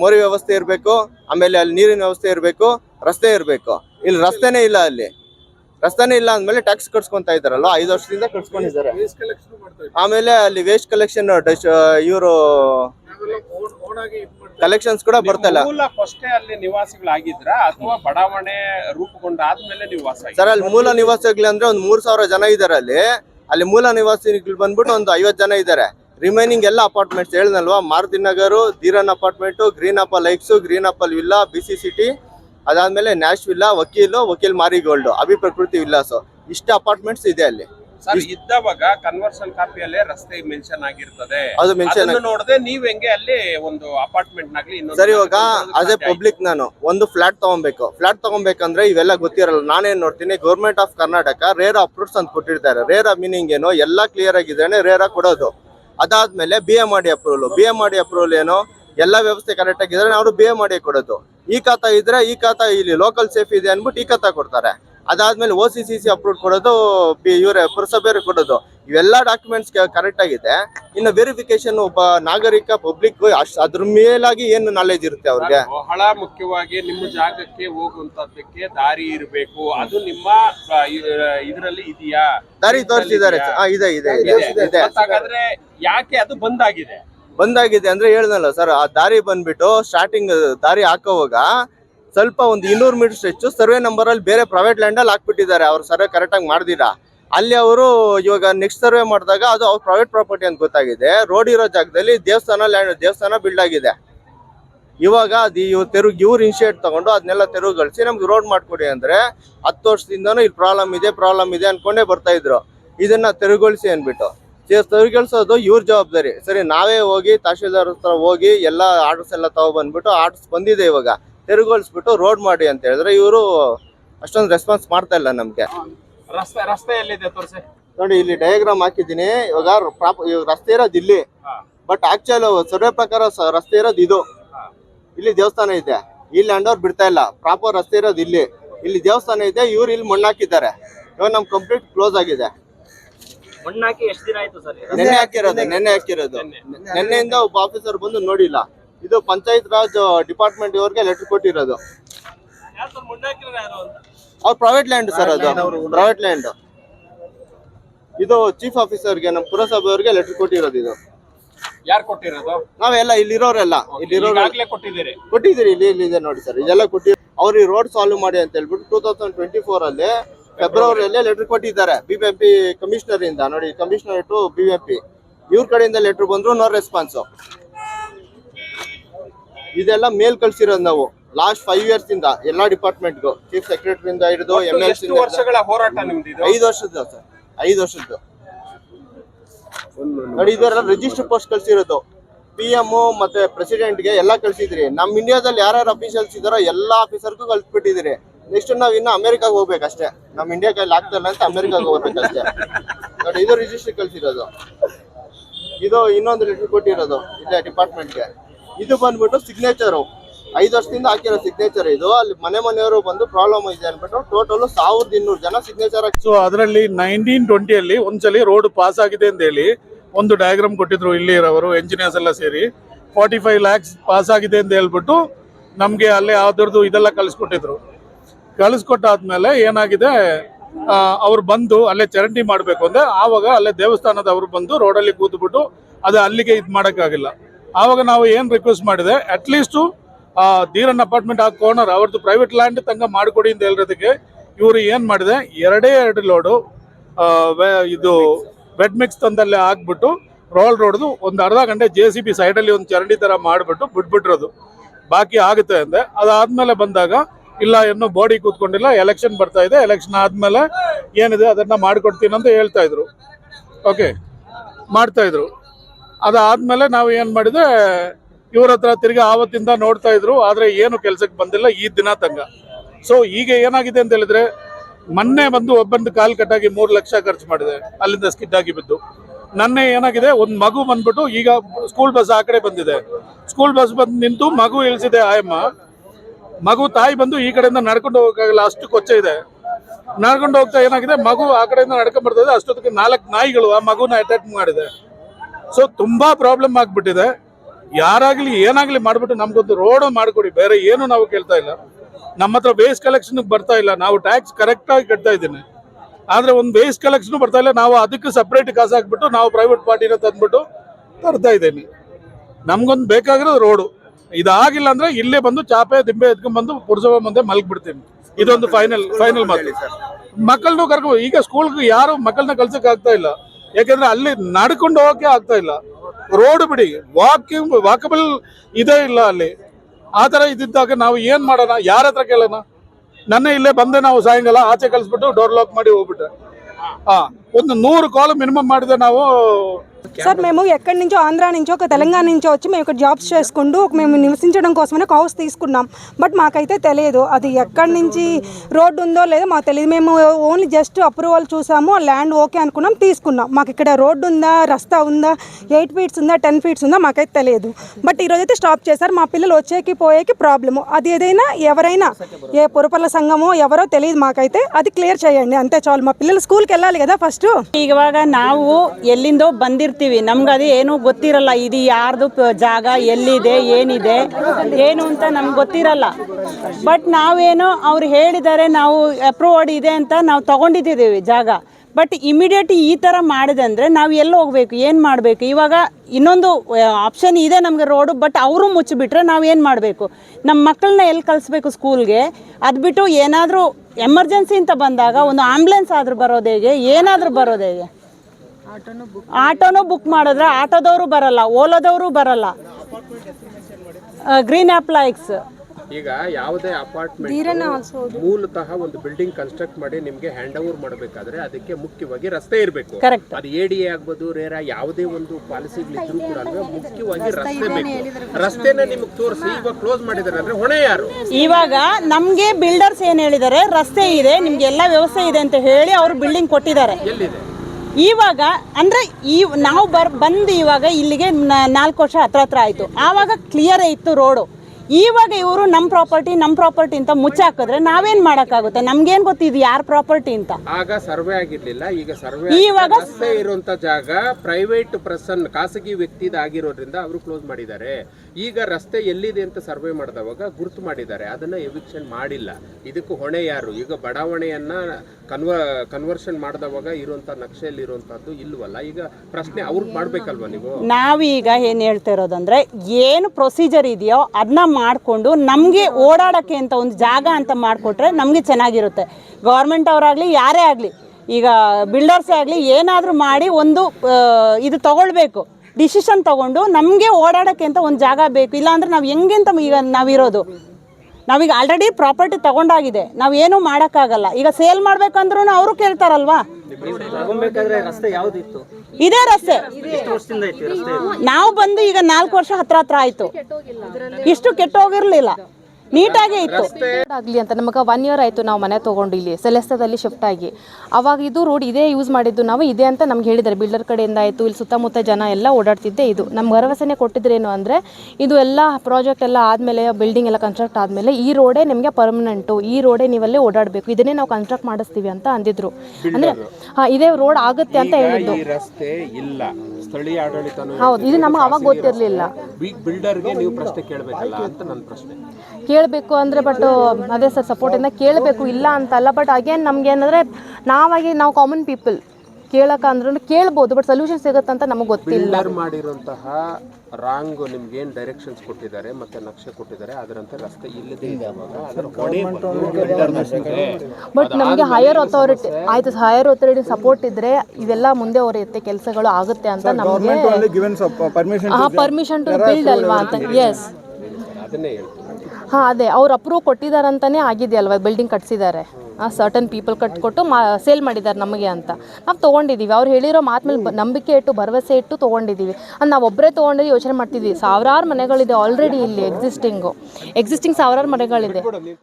ಮೋರಿ ವ್ಯವಸ್ಥೆ ಇರಬೇಕು ಆಮೇಲೆ ಅಲ್ಲಿ ನೀರಿನ ವ್ಯವಸ್ಥೆ ಇರಬೇಕು ರಸ್ತೆ ಇರಬೇಕು. ಇಲ್ಲಿ ರಸ್ತೆನೇ ಇಲ್ಲ ಅಲ್ಲಿ. ರಸ್ತೆನೇ ಇಲ್ಲ ಅಂದಮೇಲೆ ಟ್ಯಾಕ್ಸ್ ಕಟ್ಸ್ಕೊಂತ ಇದಾರಲ್ಲ ಐದು ವರ್ಷದಿಂದ ಕಟ್ಸ್ಕೊಂಡಿದ್ದಾರೆ. ಆಮೇಲೆ ಅಲ್ಲಿ ವೇಸ್ಟ್ ಕಲೆಕ್ಷನ್ ಇವರು ಕಲೆಕ್ಷನ್ಸ್ ಕೂಡ ಬರ್ತಾ ಇಲ್ಲ. ಮೂಲ ಫಸ್ಟೇ ಅಲ್ಲಿ ನಿವಾಸಿಗಳಾಗಿದ್ರ ಅಥವಾ ಬಡಾವಣೆ ರೂಪುಗೊಂಡಾದ್ಮೇಲೆ ಸರ್ ಅಲ್ಲಿ ಮೂಲ ನಿವಾಸಿಗಳು ಒಂದ್ ಮೂರ್ ಸಾವಿರ ಜನ ಇದಾರೆ ಅಲ್ಲಿ. ಅಲ್ಲಿ ಮೂಲ ನಿವಾಸಿಗಳು ಬಂದ್ಬಿಟ್ಟು ಒಂದು ಐವತ್ತು ಜನ ಇದ್ದಾರೆ ರಿಮೈನಿಂಗ್ ಎಲ್ಲ apartments ಹೇಳ್ದಲ್ವಾ Maruti Nagar Dheeran apartment Green Apple likes Green Apple villa B C city ಅದಾದ್ಮೇಲೆ ನ್ಯಾಶ್ ವಿಲ್ಲಾ ವಕೀಲು ವಕೀಲ್ ಮಾರಿಗೋಲ್ಡು ಅಭಿ ಪ್ರಕೃತಿ ವಿಲ್ಲಾಸು ಇಷ್ಟು ಅಪಾರ್ಟ್ಮೆಂಟ್ಸ್ ಇದೆ ಅಲ್ಲಿ. ಸರ್ ಇದ್ದವಾಗ ಕನ್ವರ್ಷನ್ ಕಾಪಿಯಲ್ಲೇ ರಸ್ತೆ ಮೆನ್ಷನ್ ಆಗಿರ್ತದೆ. ಅದು ಮೆನ್ಷನ್ ನೋಡದೆ ನೀವ್ ಹೆಂಗೆ ಅಲ್ಲಿ ಒಂದು ಅಪಾರ್ಟ್ಮೆಂಟ್ ನಾಗ್ಲಿ ಸರ್ ಇವಾಗ ಅದೇ ಪಬ್ಲಿಕ್ ನಾನು ಒಂದು ಫ್ಲಾಟ್ ತಗೊಬೇಕು. ಫ್ಲಾಟ್ ತಗೊಬೇಕಂದ್ರೆ ಇವೆಲ್ಲ ಗೊತ್ತಿರಲ್ಲ. ನಾನೇನ್ ನೋಡ್ತೀನಿ government of Karnataka RERA approves ಅಂತ ಕೊಟ್ಟಿರ್ತಾರೆ. ರೇರ್ ಮೀನಿಂಗ್ ಏನು? ಎಲ್ಲ ಕ್ಲಿಯರ್ ಆಗಿದ್ರೆ ರೇರಾ ಕೊಡೋದು. ಅದಾದ್ಮೇಲೆ ಬಿ ಎ ಮಾಡಿ ಅಪ್ರೂವಲ್ ಬಿ ಎ ಮಾಡಿ ಅಪ್ರೂವಲ್ ಏನು? ಎಲ್ಲ ವ್ಯವಸ್ಥೆ ಕರೆಕ್ಟ್ ಆಗಿದ್ರೆ ಅವರು ಬಿ ಎ ಮಾಡಿ ಕೊಡೋದು. ಈ ಖಾತಾ ಇದ್ರೆ ಈ ಖಾತಾ ಇಲ್ಲಿ ಲೋಕಲ್ ಸೇಫ್ ಇದೆ ಅನ್ಬಿಟ್ಟು ಈ ಖಾತಾ ಕೊಡ್ತಾರೆ. ಅದಾದ್ಮೇಲೆ O C C C approve ಕೊಡೋದು ಇವರೇ ಪುರಸಭೆಯವ್ರಿಗೆ ಕೊಡೋದು. ಇವೆಲ್ಲ ಡಾಕ್ಯುಮೆಂಟ್ಸ್ ಕರೆಕ್ಟ್ ಆಗಿದೆ. ಇನ್ನು ವೆರಿಫಿಕೇಶನ್ ಒಬ್ಬ ನಾಗರಿಕ ಪಬ್ಲಿಕ್ ಅಷ್ಟ್ ಅದ್ರ ಮೇಲಾಗಿ ಏನು ನಾಲೆಜ್ ಇರುತ್ತೆ ಅವ್ರಿಗೆ? ಬಹಳ ಮುಖ್ಯವಾಗಿ ನಿಮ್ಮ ಜಾಗಕ್ಕೆ ಹೋಗುವಂತದ್ದಕ್ಕೆ ದಾರಿ ಇರಬೇಕು. ಅದು ನಿಮ್ಮ ಇದರಲ್ಲಿ ಇದೆಯಾ? ದಾರಿ ತೋರಿಸಿದ್ದಾರೆ. ಇದೆ ಇದೆ ಇದೆ ಹಾಗಾದ್ರೆ ಯಾಕೆ ಅದು ಬಂದ್ ಆಗಿದೆ ಬಂದಾಗಿದೆ ಅಂದ್ರೆ ಹೇಳ್ದಲ್ಲ ಸರ್ ಆ ದಾರಿ ಬಂದ್ಬಿಟ್ಟು ಸ್ಟಾರ್ಟಿಂಗ್ ದಾರಿ ಹಾಕೋವಾಗ ಸ್ವಲ್ಪ ಒಂದು ಇನ್ನೂರು ಮೀಟರ್ ಹೆಚ್ಚು ಸರ್ವೆ ನಂಬರ್ ಅಲ್ಲಿ ಬೇರೆ ಪ್ರೈವೇಟ್ ಲ್ಯಾಂಡ್ ಅಲ್ಲಿ ಹಾಕ್ಬಿಟ್ಟಿದ್ದಾರೆ. ಅವ್ರು ಸರ್ವೆ ಕರೆಕ್ಟ್ ಆಗಿ ಮಾಡ್ದಿರಾ? ಅಲ್ಲಿ ಅವರು ಇವಾಗ ನೆಕ್ಸ್ಟ್ ಸರ್ವೆ ಮಾಡಿದಾಗ ಅದು ಅವ್ರ ಪ್ರೈವೇಟ್ ಪ್ರಾಪರ್ಟಿ ಅಂತ ಗೊತ್ತಾಗಿದೆ. ರೋಡ್ ಇರೋ ಜಾಗದಲ್ಲಿ ದೇವಸ್ಥಾನ ಲ್ಯಾಂಡ್ ದೇವಸ್ಥಾನ ಬಿಲ್ಡ್ ಆಗಿದೆ. ಇವಾಗ ಅದು ಇವ್ರು ತೆರವು ಇವ್ರು ಇನ್ಶಿಯೇಟ್ ತಗೊಂಡು ಅದನ್ನೆಲ್ಲ ತೆರವುಗೊಳಿಸಿ ನಮ್ಗೆ ರೋಡ್ ಮಾಡ್ಕೊಡಿ ಅಂದ್ರೆ ಹತ್ತು ವರ್ಷದಿಂದನೂ ಇಲ್ಲಿ ಪ್ರಾಬ್ಲಮ್ ಇದೆ ಪ್ರಾಬ್ಲಮ್ ಇದೆ ಅನ್ಕೊಂಡೇ ಬರ್ತಾ ಇದ್ರು. ಇದನ್ನ ತೆರವುಗೊಳಿಸಿ ಅನ್ಬಿಟ್ಟು. ತೆರವುಗೊಳಿಸೋದು ಇವ್ರ ಜವಾಬ್ದಾರಿ. ಸರಿ, ನಾವೇ ಹೋಗಿ ತಹಶೀಲ್ದಾರ್ ಹತ್ರ ಹೋಗಿ ಎಲ್ಲ ಆರ್ಡರ್ಸ್ ಎಲ್ಲ ತಗೊಬಂದ್ಬಿಟ್ಟು ಆರ್ಡರ್ಸ್ ಬಂದಿದೆ ಇವಾಗ. ತೆರವುಗೊಳಿಸ್ಬಿಟ್ಟು ರೋಡ್ ಮಾಡಿ ಅಂತ ಹೇಳಿದ್ರೆ ಇವರು ಅಷ್ಟೊಂದು ರೆಸ್ಪಾನ್ಸ್ ಮಾಡ್ತಾ ಇಲ್ಲ ನಮ್ಗೆ. ರಸ್ತೆ ರಸ್ತೆ ಎಲ್ಲಿದೆ ತೋರ್ಸಿ? ನೋಡಿ ಇಲ್ಲಿ ಡಯಾಗ್ರಾಮ್ ಹಾಕಿದ್ದೀನಿ. ಇವಾಗ ಪ್ರಾಪ್ ಇವಾಗ ರಸ್ತೆ ಇರೋದು ಇಲ್ಲಿ. ಬಟ್ ಆಕ್ಚುಲ್ ಸರ್ವೆ ಪ್ರಕಾರ ರಸ್ತೆ ಇರೋದು ಇದು. ಇಲ್ಲಿ ದೇವಸ್ಥಾನ ಇದೆ. ಇಲ್ಲಿ ಅಂಡೋರ್ ಬಿಡ್ತಾ ಇಲ್ಲ. ಪ್ರಾಪರ್ ರಸ್ತೆ ಇರೋದು ಇಲ್ಲಿ. ಇಲ್ಲಿ ದೇವಸ್ಥಾನ ಇದೆ ಇವ್ರು ಇಲ್ಲಿ ಮಣ್ಣು ಹಾಕಿದ್ದಾರೆ. ಇವಾಗ ನಮ್ ಕಂಪ್ಲೀಟ್ ಕ್ಲೋಸ್ ಆಗಿದೆ. ಮಣ್ಣಾಕಿ ಎಷ್ಟು ದಿನ ಆಯ್ತು ಸರ್? ನೆನ್ನೆ ಹಾಕಿರೋದು ನೆನ್ನೆ ಹಾಕಿರೋದು. ನೆನ್ನೆಯಿಂದ ಒಬ್ಬ ಆಫೀಸರ್ ಬಂದು ನೋಡಿಲ್ಲ. ಇದು ಪಂಚಾಯತ್ ರಾಜ್ ಡಿಪಾರ್ಟ್ಮೆಂಟ್ ಇವ್ರಿಗೆ ಲೆಟರ್ ಕೊಟ್ಟಿರೋದು. ಅವ್ರು ಪ್ರೈವೇಟ್ ಲ್ಯಾಂಡ್ ಸರ್ ಅದು. ಪ್ರೈವೇಟ್ ಲ್ಯಾಂಡ್ ಇದು ಚೀಫ್ ಆಫೀಸರ್ಗೆ ನಮ್ಮ ಪುರಸಭೆಯವ್ರಿಗೆ ಲೆಟರ್ ಕೊಟ್ಟಿರೋದು ಇದು. ಯಾರು ಕೊಟ್ಟಿರೋದು? ನಾವೆಲ್ಲ ಇಲ್ಲಿರೋರೆಲ್ಲ. ಇಲ್ಲಿರೋರು ಈಗಾಗ್ಲೇ ಕೊಟ್ಟಿದ್ದೀರಿ. ಕೊಟ್ಟಿದ್ದೀರಿ ಇಲ್ಲಿ ಇಲ್ಲಿ ಇದೆ ನೋಡಿ ಸರ್. ಇದೆಲ್ಲ ಕೊಟ್ಟಿ ಅವ್ರು ಈ ರೋಡ್ ಸಾಲ್ವ್ ಮಾಡಿ ಅಂತ ಹೇಳ್ಬಿಟ್ಟು ಟೂ ತೌಸಂಡ್ ಟ್ವೆಂಟಿ ಫೋರ್ ಅಲ್ಲಿ ಫೆಬ್ರವರಿಯಲ್ಲೇ ಲೆಟರ್ ಕೊಟ್ಟಿದ್ದಾರೆ. ಬಿ ಎಂ ಪಿ ಕಮಿಷನರ್ ಇಂದ. ನೋಡಿ commissioner to B B M P ಇವ್ರ ಕಡೆಯಿಂದ ಲೆಟರ್ ಬಂದ್ರು ನೋ ರೆಸ್ಪಾನ್ಸ್ ಇದೆಲ್ಲ ಮೇಲ್ ಕಳ್ಸಿರೋದು ನಾವು. ಲಾಸ್ಟ್ ಫೈವ್ ಇಯರ್ಸ್ ಇಂದ ಎಲ್ಲಾ ಡಿಪಾರ್ಟ್ಮೆಂಟ್ಗೂ ಚೀಫ್ ಸೆಕ್ರೆಟರಿ ಇಂದ ಹಿಡಿದು ಎಂ ಎಲ್ ಸಿ ವರ್ಷಗಳ ಹೋರಾಟ ನಿಮ್ದು ಇದು? ಐದು ವರ್ಷದ್ದು ಸರ್. ಐದು ವರ್ಷದ್ದು. ನೋಡಿ ಇದೆಲ್ಲ ರಿಜಿಸ್ಟರ್ ಪೋಸ್ಟ್ ಕಳ್ಸಿರೋದು. ಪಿ ಎಂ ಮತ್ತೆ ಪ್ರೆಸಿಡೆಂಟ್ಗೆ ಎಲ್ಲ ಕಳ್ಸಿದ್ರಿ. ನಮ್ ಇಂಡಿಯಾದಲ್ಲಿ ಯಾರ್ಯಾರು ಅಫಿಷಿಯಲ್ಸ್ ಇದಾರೋ ಎಲ್ಲಾ ಆಫೀಸರ್ಗೂ ಕಳ್ಸಿಬಿಟ್ಟಿದಿರಿ ನೆಕ್ಸ್ಟ್ ನಾವ್ ಇನ್ನ ಅಮೆರಿಕಾಗ ಹೋಗ್ಬೇಕಷ್ಟೇ. ನಮ್ ಇಂಡಿಯಾ ಕೈಲಿ ಆಗ್ತಲ್ಲ ಅಂತ ಅಮೆರಿಕಾಗ ಹೋಗ್ಬೇಕಷ್ಟೇ. ನೋಡಿ ಇದು ರಿಜಿಸ್ಟರ್ ಕಳ್ಸಿರೋದು. ಇದು ಇನ್ನೊಂದು ಲೆಟರ್ ಕೊಟ್ಟಿರೋದು ಇಲ್ಲೇ ಡಿಪಾರ್ಟ್ಮೆಂಟ್ಗೆ ಇದು ಬಂದ್ಬಿಟ್ಟು ಸಿಗ್ನೇಚರು ಐದು ವರ್ಷದಿಂದ ಹಾಕಿರೋ ಸಿಗ್ನೇಚರ್ ಇದು. ಅಲ್ಲಿ ಮನೆ ಮನೆಯವರು ಬಂದು ಪ್ರಾಬ್ಲಮ್ ಇದೆ ಅನ್ಬಿಟ್ಟು ಟೋಟಲ್ ಸಾವಿರದ ಇನ್ನೂರು ಜನ ಸಿಗ್ನೇಚರ್ ಸೊ ಅದರಲ್ಲಿ ನೈನ್ಟೀನ್ ಟ್ವೆಂಟಿಯಲ್ಲಿ ಒಂದ್ಸಲಿ ರೋಡ್ ಪಾಸ್ ಆಗಿದೆ ಅಂತ ಹೇಳಿ ಒಂದು ಡಯಾಗ್ರಾಮ್ ಕೊಟ್ಟಿದ್ರು ಇಲ್ಲಿ ಇರೋರು ಎಂಜಿನಿಯರ್ಸ್ ಎಲ್ಲ ಸೇರಿ. ಫಾರ್ಟಿ ಫೈವ್ ಲ್ಯಾಕ್ಸ್ ಪಾಸ್ ಆಗಿದೆ ಅಂತ ಹೇಳ್ಬಿಟ್ಟು ನಮಗೆ ಅಲ್ಲೇ ಅದರದ್ದು ಇದೆಲ್ಲ ಕಳಿಸ್ಕೊಟ್ಟಿದ್ರು. ಕಳಿಸ್ಕೊಟ್ಟಾದ್ಮೇಲೆ ಏನಾಗಿದೆ ಅವ್ರು ಬಂದು ಅಲ್ಲೇ ಚರಂಡಿ ಮಾಡಬೇಕು ಅಂದರೆ ಆವಾಗ ಅಲ್ಲೇ ದೇವಸ್ಥಾನದವ್ರು ಬಂದು ರೋಡಲ್ಲಿ ಕೂತ್ಬಿಟ್ಟು ಅದು ಅಲ್ಲಿಗೆ ಇದು ಮಾಡೋಕ್ಕಾಗಿಲ್ಲ. ಆವಾಗ ನಾವು ಏನು ರಿಕ್ವೆಸ್ಟ್ ಮಾಡಿದೆ ಅಟ್ಲೀಸ್ಟು ಧೀರನ್ ಅಪಾರ್ಟ್ಮೆಂಟ್ ಆ ಕೋನರ್ ಅವ್ರದ್ದು ಪ್ರೈವೇಟ್ ಲ್ಯಾಂಡ್ ತಂಗ ಮಾಡಿಕೊಡಿ ಅಂತ ಹೇಳೋದಕ್ಕೆ ಇವರು ಏನು ಮಾಡಿದೆ, ಎರಡೇ ಎರಡು ಲೋಡು ಇದು ಬೆಡ್ ಮಿಕ್ಸ್ ತಂದಲ್ಲೇ ಹಾಕ್ಬಿಟ್ಟು ರೋಲ್ ರೋಡ್ದು ಒಂದು ಅರ್ಧ ಗಂಟೆ ಜೆ ಸಿ ಬಿ ಸೈಡಲ್ಲಿ ಒಂದು ಚರಂಡಿ ಥರ ಮಾಡಿಬಿಟ್ಟು ಬಿಟ್ಬಿಟ್ರದು. ಬಾಕಿ ಆಗುತ್ತೆ ಅಂದೆ. ಅದಾದ್ಮೇಲೆ ಬಂದಾಗ, ಇಲ್ಲ, ಇನ್ನೂ ಬಾಡಿ ಕೂತ್ಕೊಂಡಿಲ್ಲ ಎಲೆಕ್ಷನ್ ಬರ್ತಾ ಇದೆ ಎಲೆಕ್ಷನ್ ಆದ್ಮೇಲೆ ಏನಿದೆ, ಅದನ್ನ ಮಾಡಿಕೊಡ್ತೀನಿ ಅಂತ ಹೇಳ್ತಾ ಇದ್ರು. ಓಕೆ ಮಾಡ್ತಾ ಇದ್ರು. ಅದಾದ್ಮೇಲೆ ನಾವು ಏನು ಮಾಡಿದ್ರೆ ಇವ್ರ ಹತ್ರ ತಿರ್ಗಿ ಆವತ್ತಿಂದ ನೋಡ್ತಾ ಇದ್ರು, ಆದ್ರೆ ಏನು ಕೆಲ್ಸಕ್ಕೆ ಬಂದಿಲ್ಲ ಈ ದಿನ ತಂಗ ಸೊ ಈಗ ಏನಾಗಿದೆ ಅಂತ ಹೇಳಿದ್ರೆ, ಮೊನ್ನೆ ಬಂದು ಒಬ್ಬಂದು ಕಾಲ್ ಕಟ್ಟಾಗಿ ಮೂರು ಲಕ್ಷ ಖರ್ಚು ಮಾಡಿದೆ, ಅಲ್ಲಿಂದ ಸ್ಕಿಡ್ ಆಗಿ ಬಿದ್ದು. ನನ್ನೆ ಏನಾಗಿದೆ, ಒಂದು ಮಗು ಬಂದ್ಬಿಟ್ಟು ಈಗ ಸ್ಕೂಲ್ ಬಸ್ ಆ ಕಡೆ ಬಂದಿದೆ. ಸ್ಕೂಲ್ ಬಸ್ ಬಂದು ನಿಂತು ಮಗು ಇಳಿಸಿದೆ ಆಯಮ್ಮ ಮಗು ತಾಯಿ ಬಂದು ಈ ಕಡೆಯಿಂದ ನಡ್ಕೊಂಡು ಹೋಗಕ್ಕಾಗಲ್ಲ, ಅಷ್ಟು ಕೊಚ್ಚೆ ಇದೆ. ನಡ್ಕೊಂಡು ಹೋಗ್ತಾ ಏನಾಗಿದೆ, ಮಗು ಆ ಕಡೆಯಿಂದ ನಡ್ಕೊಂಡ್ ಬರ್ತದೆ ಅಷ್ಟೊತ್ತಿಗೆ ನಾಲ್ಕು ನಾಯಿಗಳು ಆ ಮಗುನ ಅಟ್ಯಾಕ್ ಮಾಡಿದೆ. ಸೊ ತುಂಬಾ ಪ್ರಾಬ್ಲಮ್ ಆಗ್ಬಿಟ್ಟಿದೆ. ಯಾರಾಗ್ಲಿ ಏನಾಗ್ಲಿ ಮಾಡ್ಬಿಟ್ಟು ನಮ್ಗೊಂದು ರೋಡ್ ಮಾಡ್ಕೊಡಿ. ಬೇರೆ ಏನು ನಾವು ಕೇಳ್ತಾ ಇಲ್ಲ. ನಮ್ಮ ಹತ್ರ ವೇಸ್ಟ್ ಕಲೆಕ್ಷನ್ ಬರ್ತಾ ಇಲ್ಲ. ನಾವು ಟ್ಯಾಕ್ಸ್ ಕರೆಕ್ಟ್ ಆಗಿ ಕಟ್ತಾ ಇದ್ದೀನಿ. ಆದ್ರೆ ಒಂದು ವೇಸ್ಟ್ ಕಲೆಕ್ಷನ್ ಬರ್ತಾ ಇಲ್ಲ. ನಾವು ಅದಕ್ಕೆ ಸಪ್ರೇಟ್ ಕಾಸು ಹಾಕ್ಬಿಟ್ಟು ನಾವು ಪ್ರೈವೇಟ್ ಪಾರ್ಟಿನ ತಂದ್ಬಿಟ್ಟು ತರ್ತಾ ಇದ್ದೀನಿ. ನಮ್ಗೊಂದು ಬೇಕಾಗಿರೋದು ರೋಡು ಇದಾಗಿಲ್ಲ ಅಂದ್ರೆ ಇಲ್ಲೇ ಬಂದು ಚಾಪೆ, ದಿಂಬೆ ಎತ್ಕೊಂಡ್ ಬಂದು ಪುರಸಭೆ ಮುಂದೆ ಮಲಗ್ಬಿಡ್ತೀನಿ. ಇದೊಂದು ಫೈನಲ್ ಫೈನಲ್ ಮಾತು. ಮಕ್ಕಳನ್ನೂ ಕರ್ಕೊಂಡು ಈಗ ಸ್ಕೂಲ್ಗೆ ಯಾರು ಮಕ್ಕಳನ್ನ ಕಳ್ಸಕ್ ಆಗ್ತಾ ಇಲ್ಲ. ಯಾಕೆಂದ್ರೆ ಅಲ್ಲಿ ನಡ್ಕೊಂಡು ಹೋಗಕ್ಕೆ ಆಗ್ತಾ ಇಲ್ಲ. ರೋಡ್ ಬಿಡಿ ವಾಕಿಂಗ್ ವಾಕಬಲ್ ಇದೇ ಇಲ್ಲ ಅಲ್ಲಿ. ಆ ಥರ ಇದ್ದಿದ್ದಾಗ ನಾವು ಏನು ಮಾಡೋಣ? ಯಾರ ಹತ್ರ ಕೇಳೋಣ? ನನ್ನ ಇಲ್ಲೇ ಬಂದೆ ನಾವು ಸಾಯಂಕಾಲ, ಆಚೆ ಕಳಿಸ್ಬಿಟ್ಟು ಡೋರ್ ಲಾಕ್ ಮಾಡಿ ಹೋಗ್ಬಿಟ್ರೆ ಹಾಂ ಒಂದು ನೂರು ಕಾಲು ಮಿನಿಮಮ್ ಮಾಡಿದೆ ನಾವು. సార్ మేము ఎక్కడి నుంచో ఆంధ్ర నుంచో ఒక తెలంగాణ నుంచో వచ్చి మేము ఇక్కడ జాబ్స్ చేసుకుంటూ ఒక మేము నివసించడం కోసమని ఒక హౌస్ తీసుకున్నాం బట్ మాకైతే తెలియదు అది ఎక్కడి నుంచి రోడ్డు ఉందో లేదో మాకు తెలియదు మేము ఓన్లీ జస్ట్ అప్రూవల్ చూసాము ఆ ల్యాండ్ ఓకే అనుకున్నాం తీసుకున్నాం మాకు ఇక్కడ రోడ్డు ఉందా రస్తా ఉందా ఎయిట్ ఫీట్స్ ఉందా టెన్ ఫీట్స్ ఉందా మాకైతే తెలియదు బట్ ఈరోజు అయితే స్టాప్ చేశారు మా పిల్లలు వచ్చేకి పోయేకి ప్రాబ్లము అది ఏదైనా ఎవరైనా ఏ పురపాలక సంఘమో ఎవరో తెలియదు మాకైతే అది క్లియర్ చేయండి అంతే చాలు మా పిల్లలు స్కూల్కి వెళ్ళాలి కదా ఫస్ట్ ಇವಾಗ ನಾವು ಎಲ್ಲಿಂದೋ ಬಂದಿರ್ತೀವಿ ನಮ್ಗೆ ಅದು ಏನು ಗೊತ್ತಿರಲ್ಲ. ಇದು ಯಾರ್ದು ಜಾಗ, ಎಲ್ಲಿದೆ, ಏನಿದೆ, ಏನು ಅಂತ ನಮ್ಗೆ ಗೊತ್ತಿರಲ್ಲ. ಬಟ್ ನಾವೇನೋ ಅವ್ರು ಹೇಳಿದ್ದಾರೆ ನಾವು ಅಪ್ರೂವ್ಡ್ ಇದೆ ಅಂತ ನಾವು ತಗೊಂಡಿದ್ದೀವಿ ಜಾಗ. ಬಟ್ ಇಮಿಡಿಯೇಟ್ ಈ ಥರ ಮಾಡಿದಂದ್ರೆ ನಾವು ಎಲ್ಲಿ ಹೋಗ್ಬೇಕು, ಏನು ಮಾಡಬೇಕು? ಇವಾಗ ಇನ್ನೊಂದು ಆಪ್ಷನ್ ಇದೆ ನಮಗೆ ರೋಡು ಬಟ್ ಅವರು ಮುಚ್ಚಿಬಿಟ್ರೆ ನಾವು ಏನು ಮಾಡಬೇಕು? ನಮ್ಮ ಮಕ್ಕಳನ್ನ ಎಲ್ಲಿ ಕಳಿಸ್ಬೇಕು ಸ್ಕೂಲ್ಗೆ ಅದು ಬಿಟ್ಟು ಏನಾದರೂ ಎಮರ್ಜೆನ್ಸಿ ಅಂತ ಬಂದಾಗ ಒಂದು ಆಂಬುಲೆನ್ಸ್ ಆದರೂ ಬರೋದು ಹೇಗೆ? ಏನಾದರೂ ಬರೋದು ಹೇಗೆ? ಆಟೋನು ಬುಕ್ ಮಾಡಿದ್ರೆ ಆಟೋದವರು ಬರಲ್ಲ ಓಲೋದವರು ಬರಲ್ಲ. ಗ್ರೀನ್ ಅಪ್ಲೈಕ್ಸ್ ಈಗ ಯಾವುದೇ ಅಪಾರ್ಟ್ಮೆಂಟ್ ಮೂಲತಃ ಒಂದು ಬಿಲ್ಡಿಂಗ್ ಕನ್ಸ್ಟ್ರಕ್ಟ್ ಮಾಡಿ ನಿಮಗೆ ಹ್ಯಾಂಡ್ ಓವರ್ ಮಾಡಬೇಕಾದ್ರೆ ಅದಕ್ಕೆ ಮುಖ್ಯವಾಗಿ ರಸ್ತೆ ಇರಬೇಕು. ಕರೆಕ್ಟ್ ಅದು ಎ ಡಿ ಆಗ್ಬೋದು ರೇರ ಯಾವುದೇ ಒಂದು ಪಾಲಿಸಿಗಳಿದ್ರು ಕೂಡ ಮುಖ್ಯವಾಗಿ ರಸ್ತೆ ಬೇಕು. ರಸ್ತೆನ ನಿಮ್ಗೆ ತೋರಿಸಿ ಇವಾಗ ಕ್ಲೋಸ್ ಮಾಡಿದಾರೆ ಅಂದ್ರೆ ಹೊಣೆ ಯಾರು? ಇವಾಗ ನಮಗೆ ಬಿಲ್ಡರ್ಸ್ ಏನು ಹೇಳಿದ್ದಾರೆ ರಸ್ತೆ ಇದೆ ನಿಮ್ಗೆ ಎಲ್ಲಾ ವ್ಯವಸ್ಥೆ ಇದೆ ಅಂತ ಹೇಳಿ ಅವರು ಬಿಲ್ಡಿಂಗ್ ಕೊಟ್ಟಿದ್ದಾರೆ. ಎಲ್ಲಿದೆ? ಇವಾಗ ಅಂದ್ರೆ ಈ ನಾವು ಬರ್ ಬಂದು ಇವಾಗ ಇಲ್ಲಿಗೆ ನಾಲ್ಕು ವರ್ಷ ಹತ್ರ ಹತ್ರ ಆಯ್ತು. ಆವಾಗ ಕ್ಲಿಯರ್ ಇತ್ತು ರೋಡು ಇವಾಗ ಇವರು ನಮ್ಮ ಪ್ರಾಪರ್ಟಿ ನಮ್ಮ ಪ್ರಾಪರ್ಟಿ ಅಂತ ಮುಚ್ಚಾಕಿದ್ರೆ ನಾವೇನ್ ಮಾಡಕ್ಕಾಗುತ್ತೆ? ನಮ್ಗೇನ್ ಗೊತ್ತಿದ್ ಯಾರ ಪ್ರಾಪರ್ಟಿ ಅಂತ? ಆಗ ಸರ್ವೆ ಆಗಿರ್ಲಿಲ್ಲ. ಈಗ ಸರ್ವೆ ಇವಾಗ ಇರುವಂತ ಜಾಗ ಪ್ರೈವೇಟ್ ಪರ್ಸನ್ ಖಾಸಗಿ ವ್ಯಕ್ತಿದ ಆಗಿರೋದ್ರಿಂದ ಅವರು ಕ್ಲೋಸ್ ಮಾಡಿದ್ದಾರೆ. ಈಗ ರಸ್ತೆ ಎಲ್ಲಿದೆ ಅಂತ ಸರ್ವೆ ಮಾಡಿದವಾಗ ಗುರುತು ಮಾಡಿದ್ದಾರೆ. ಅದನ್ನ ಎವಿಕ್ಷನ್ ಮಾಡಿಲ್ಲ. ಇದಕ್ಕೂ ಹೊಣೆ ಯಾರು? ಈಗ ಬಡಾವಣೆಯನ್ನ ಕನ್ವ ಕನ್ವರ್ಷನ್ ಮಾಡಿದವಾಗ ಇರುವಂತ ನಕ್ಷೆಯಲ್ಲಿ ಇರುವಂತದ್ದು ಇಲ್ವಲ್ಲ? ಈಗ ಪ್ರಶ್ನೆ ಅವ್ರಿಗೆ ಮಾಡ್ಬೇಕಲ್ವಾ ನೀವು? ನಾವೀಗ ಏನು ಹೇಳ್ತಾ ಇರೋದಂದ್ರೆ ಏನು ಪ್ರೊಸೀಜರ್ ಇದೆಯೋ ಅದನ್ನ ಮಾಡಿಕೊಂಡು ನಮಗೆ ಓಡಾಡೋಕ್ಕೆ ಅಂತ ಒಂದು ಜಾಗ ಅಂತ ಮಾಡಿಕೊಟ್ರೆ ನಮಗೆ ಚೆನ್ನಾಗಿರುತ್ತೆ. ಗೌರ್ಮೆಂಟ್ ಅವರಾಗ್ಲಿ ಯಾರೇ ಆಗಲಿ ಈಗ ಬಿಲ್ಡರ್ಸೇ ಆಗಲಿ ಏನಾದರೂ ಮಾಡಿ ಒಂದು ಇದು ತಗೊಳ್ಬೇಕು. ಡಿಸಿಷನ್ ತಗೊಂಡು ನಮಗೆ ಓಡಾಡೋಕ್ಕೆ ಅಂತ ಒಂದು ಜಾಗ ಬೇಕು. ಇಲ್ಲಾಂದ್ರೆ ನಾವು ಹೆಂಗೆ ಅಂತ ಈಗ ನಾವಿರೋದು. ನಾವೀಗ ಆಲ್ರೆಡಿ ಪ್ರಾಪರ್ಟಿ ತಗೊಂಡಾಗಿದೆ. ನಾವು ಏನೂ ಮಾಡೋಕ್ಕಾಗಲ್ಲ. ಈಗ ಸೇಲ್ ಮಾಡ್ಬೇಕಂದ್ರೂ ಅವರು ಕೇಳ್ತಾರಲ್ವಾ? ಇದೇ ರಸ್ತೆ. ನಾವು ಬಂದು ಈಗ ನಾಲ್ಕು ವರ್ಷ ಹತ್ರ ಹತ್ರ ಆಯ್ತು. ಇಷ್ಟು ಕೆಟ್ಟೋಗಿರ್ಲಿಲ್ಲ. ನೀಟಾಗೇ ಇತ್ತು. ಆಗಲಿ ಅಂತ ನಮಗೆ ಒನ್ ಇಯರ್ ಆಯಿತು ನಾವು ಮನೆ ತಗೊಂಡು ಇಲ್ಲಿ ಸೆಲೆಸ್ತದಲ್ಲಿ ಶಿಫ್ಟ್ ಆಗಿ. ಅವಾಗ ಇದು ರೋಡ್ ಇದೇ ಯೂಸ್ ಮಾಡಿದ್ದು ನಾವು ಇದೆ ಅಂತ ನಮ್ಗೆ ಹೇಳಿದ್ದಾರೆ. ಬಿಲ್ಡರ್ ಕಡೆಯಿಂದ ಆಯಿತು ಇಲ್ಲಿ ಸುತ್ತಮುತ್ತ ಜನ ಎಲ್ಲ ಓಡಾಡ್ತಿದ್ದೆ ಇದು. ನಮ್ಗೆ ಭರವಸೆನೇ ಕೊಟ್ಟಿದ್ರೇನು ಅಂದರೆ ಇದು ಎಲ್ಲ ಪ್ರಾಜೆಕ್ಟ್ ಎಲ್ಲ ಆದಮೇಲೆ ಬಿಲ್ಡಿಂಗ್ ಎಲ್ಲ ಕನ್ಸ್ಟ್ರಕ್ಟ್ ಆದಮೇಲೆ ಈ ರೋಡೇ ನಿಮಗೆ ಪರ್ಮನೆಂಟು ಈ ರೋಡೇ ನೀವಲ್ಲೇ ಓಡಾಡಬೇಕು. ಇದನ್ನೇ ನಾವು ಕನ್ಸ್ಟ್ರಕ್ಟ್ ಮಾಡಿಸ್ತೀವಿ ಅಂತ ಅಂದಿದ್ರು. ಅಂದರೆ ಹಾಂ ಇದೇ ರೋಡ್ ಆಗುತ್ತೆ ಅಂತ ಹೇಳಿದ್ದು ಈ ರಸ್ತೆ ಇಲ್ಲ. ಸ್ಥಳೀಯ ಆಡಳಿತ ಹೌದು ಇದು ನಮಗೆ ಅವಾಗ ಗೊತ್ತಿರಲಿಲ್ಲ. ಬಿಲ್ಡರ್ಗೆ ನೀವು ಪ್ರಶ್ನೆ ಕೇಳಬೇಕಲ್ಲ ಅಂತ ನನ್ನ ಪ್ರಶ್ನೆ. ಕೇಳಬೇಕು ಅಂದರೆ ಬಟ್ ಅದೇ ಸರ್ ಸಪೋರ್ಟಿಂದ ಕೇಳಬೇಕು ಇಲ್ಲ ಅಂತಲ್ಲ ಬಟ್ ಅಗೇನ್ ನಮ್ಗೆ ಏನಂದರೆ ನಾವಾಗಿ ನಾವು ಕಾಮನ್ ಪೀಪಲ್ ಕೇಳಕ್ಕೆ ಅಂದ್ರೂ ಕೇಳ್ಬೋದು ಬಟ್ ಸೊಲ್ಯೂಷನ್ ಸಿಗುತ್ತೆ ಅಂತ ನಮಗೆ ಗೊತ್ತಿಲ್ಲ. ಬಿಲ್ಡರ್ ಮಾಡಿರುವಂತಹ ರಾಂಗ್ ನಿಮ್ಗೆ ಏನ್ ಡೈರೆಕ್ಷನ್ಸ್ ಕೊಟ್ಟಿದ್ದಾರೆ ಮತ್ತೆ ನಕ್ಷೆ ಕೊಟ್ಟಿದ್ದಾರೆ ಅದರಂತೆ ರಸ್ತೆ ಇಲ್ಲದೆ ಇದೆ ಅವಾಗ. ಅದರ. ಬಟ್ ನಮಗೆ ಹೈಯರ್ ಅಥಾರಿಟಿ ಆಯ್ತು ಹೈಯರ್ ಅಥಾರಿಟಿ ಸಪೋರ್ಟ್ ಇದ್ರೆ ಇದೆಲ್ಲ ಮುಂದೆ ಹೊರೆಯುತ್ತೆ ಕೆಲಸಗಳು ಆಗುತ್ತೆ ಅಂತ ನಮಗೆ ಪರ್ಮಿಷನ್ ಟು ಬಿಲ್ಡ್ ಅಲ್ವಾ ಅಂತ ಎಸ್ ಅದನ್ನೇ ಹೇಳ್ತೀನಿ. ಹಾಂ, ಅದೇ. ಅವ್ರು ಅಪ್ರೂವ್ ಕೊಟ್ಟಿದ್ದಾರಂತಾನೆ ಆಗಿದೆ ಅಲ್ವಾ? ಬಿಲ್ಡಿಂಗ್ ಕಟ್ಸಿದ್ದಾರೆ. ಸರ್ಟನ್ ಪೀಪಲ್ ಕಟ್ಕೊಟ್ಟು ಮಾ ಸೇಲ್ ಮಾಡಿದ್ದಾರೆ ನಮಗೆ ಅಂತ. ನಾವು ತೊಗೊಂಡಿದ್ದೀವಿ ಅವ್ರು ಹೇಳಿರೋ ಮಾತು ಮೇಲೆ ನಂಬಿಕೆ ಇಟ್ಟು, ಭರವಸೆ ಇಟ್ಟು ತೊಗೊಂಡಿದ್ದೀವಿ ಅದು ನಾವು ಒಬ್ಬರೇ ತೊಗೊಂಡು ಯೋಚನೆ ಮಾಡ್ತಿದ್ವಿ. ಸಾವಿರಾರು ಮನೆಗಳಿದೆ ಆಲ್ರೆಡಿ ಇಲ್ಲಿ ಎಕ್ಸಿಸ್ಟಿಂಗು ಎಕ್ಸಿಸ್ಟಿಂಗ್ ಸಾವಿರಾರು ಮನೆಗಳಿದೆ.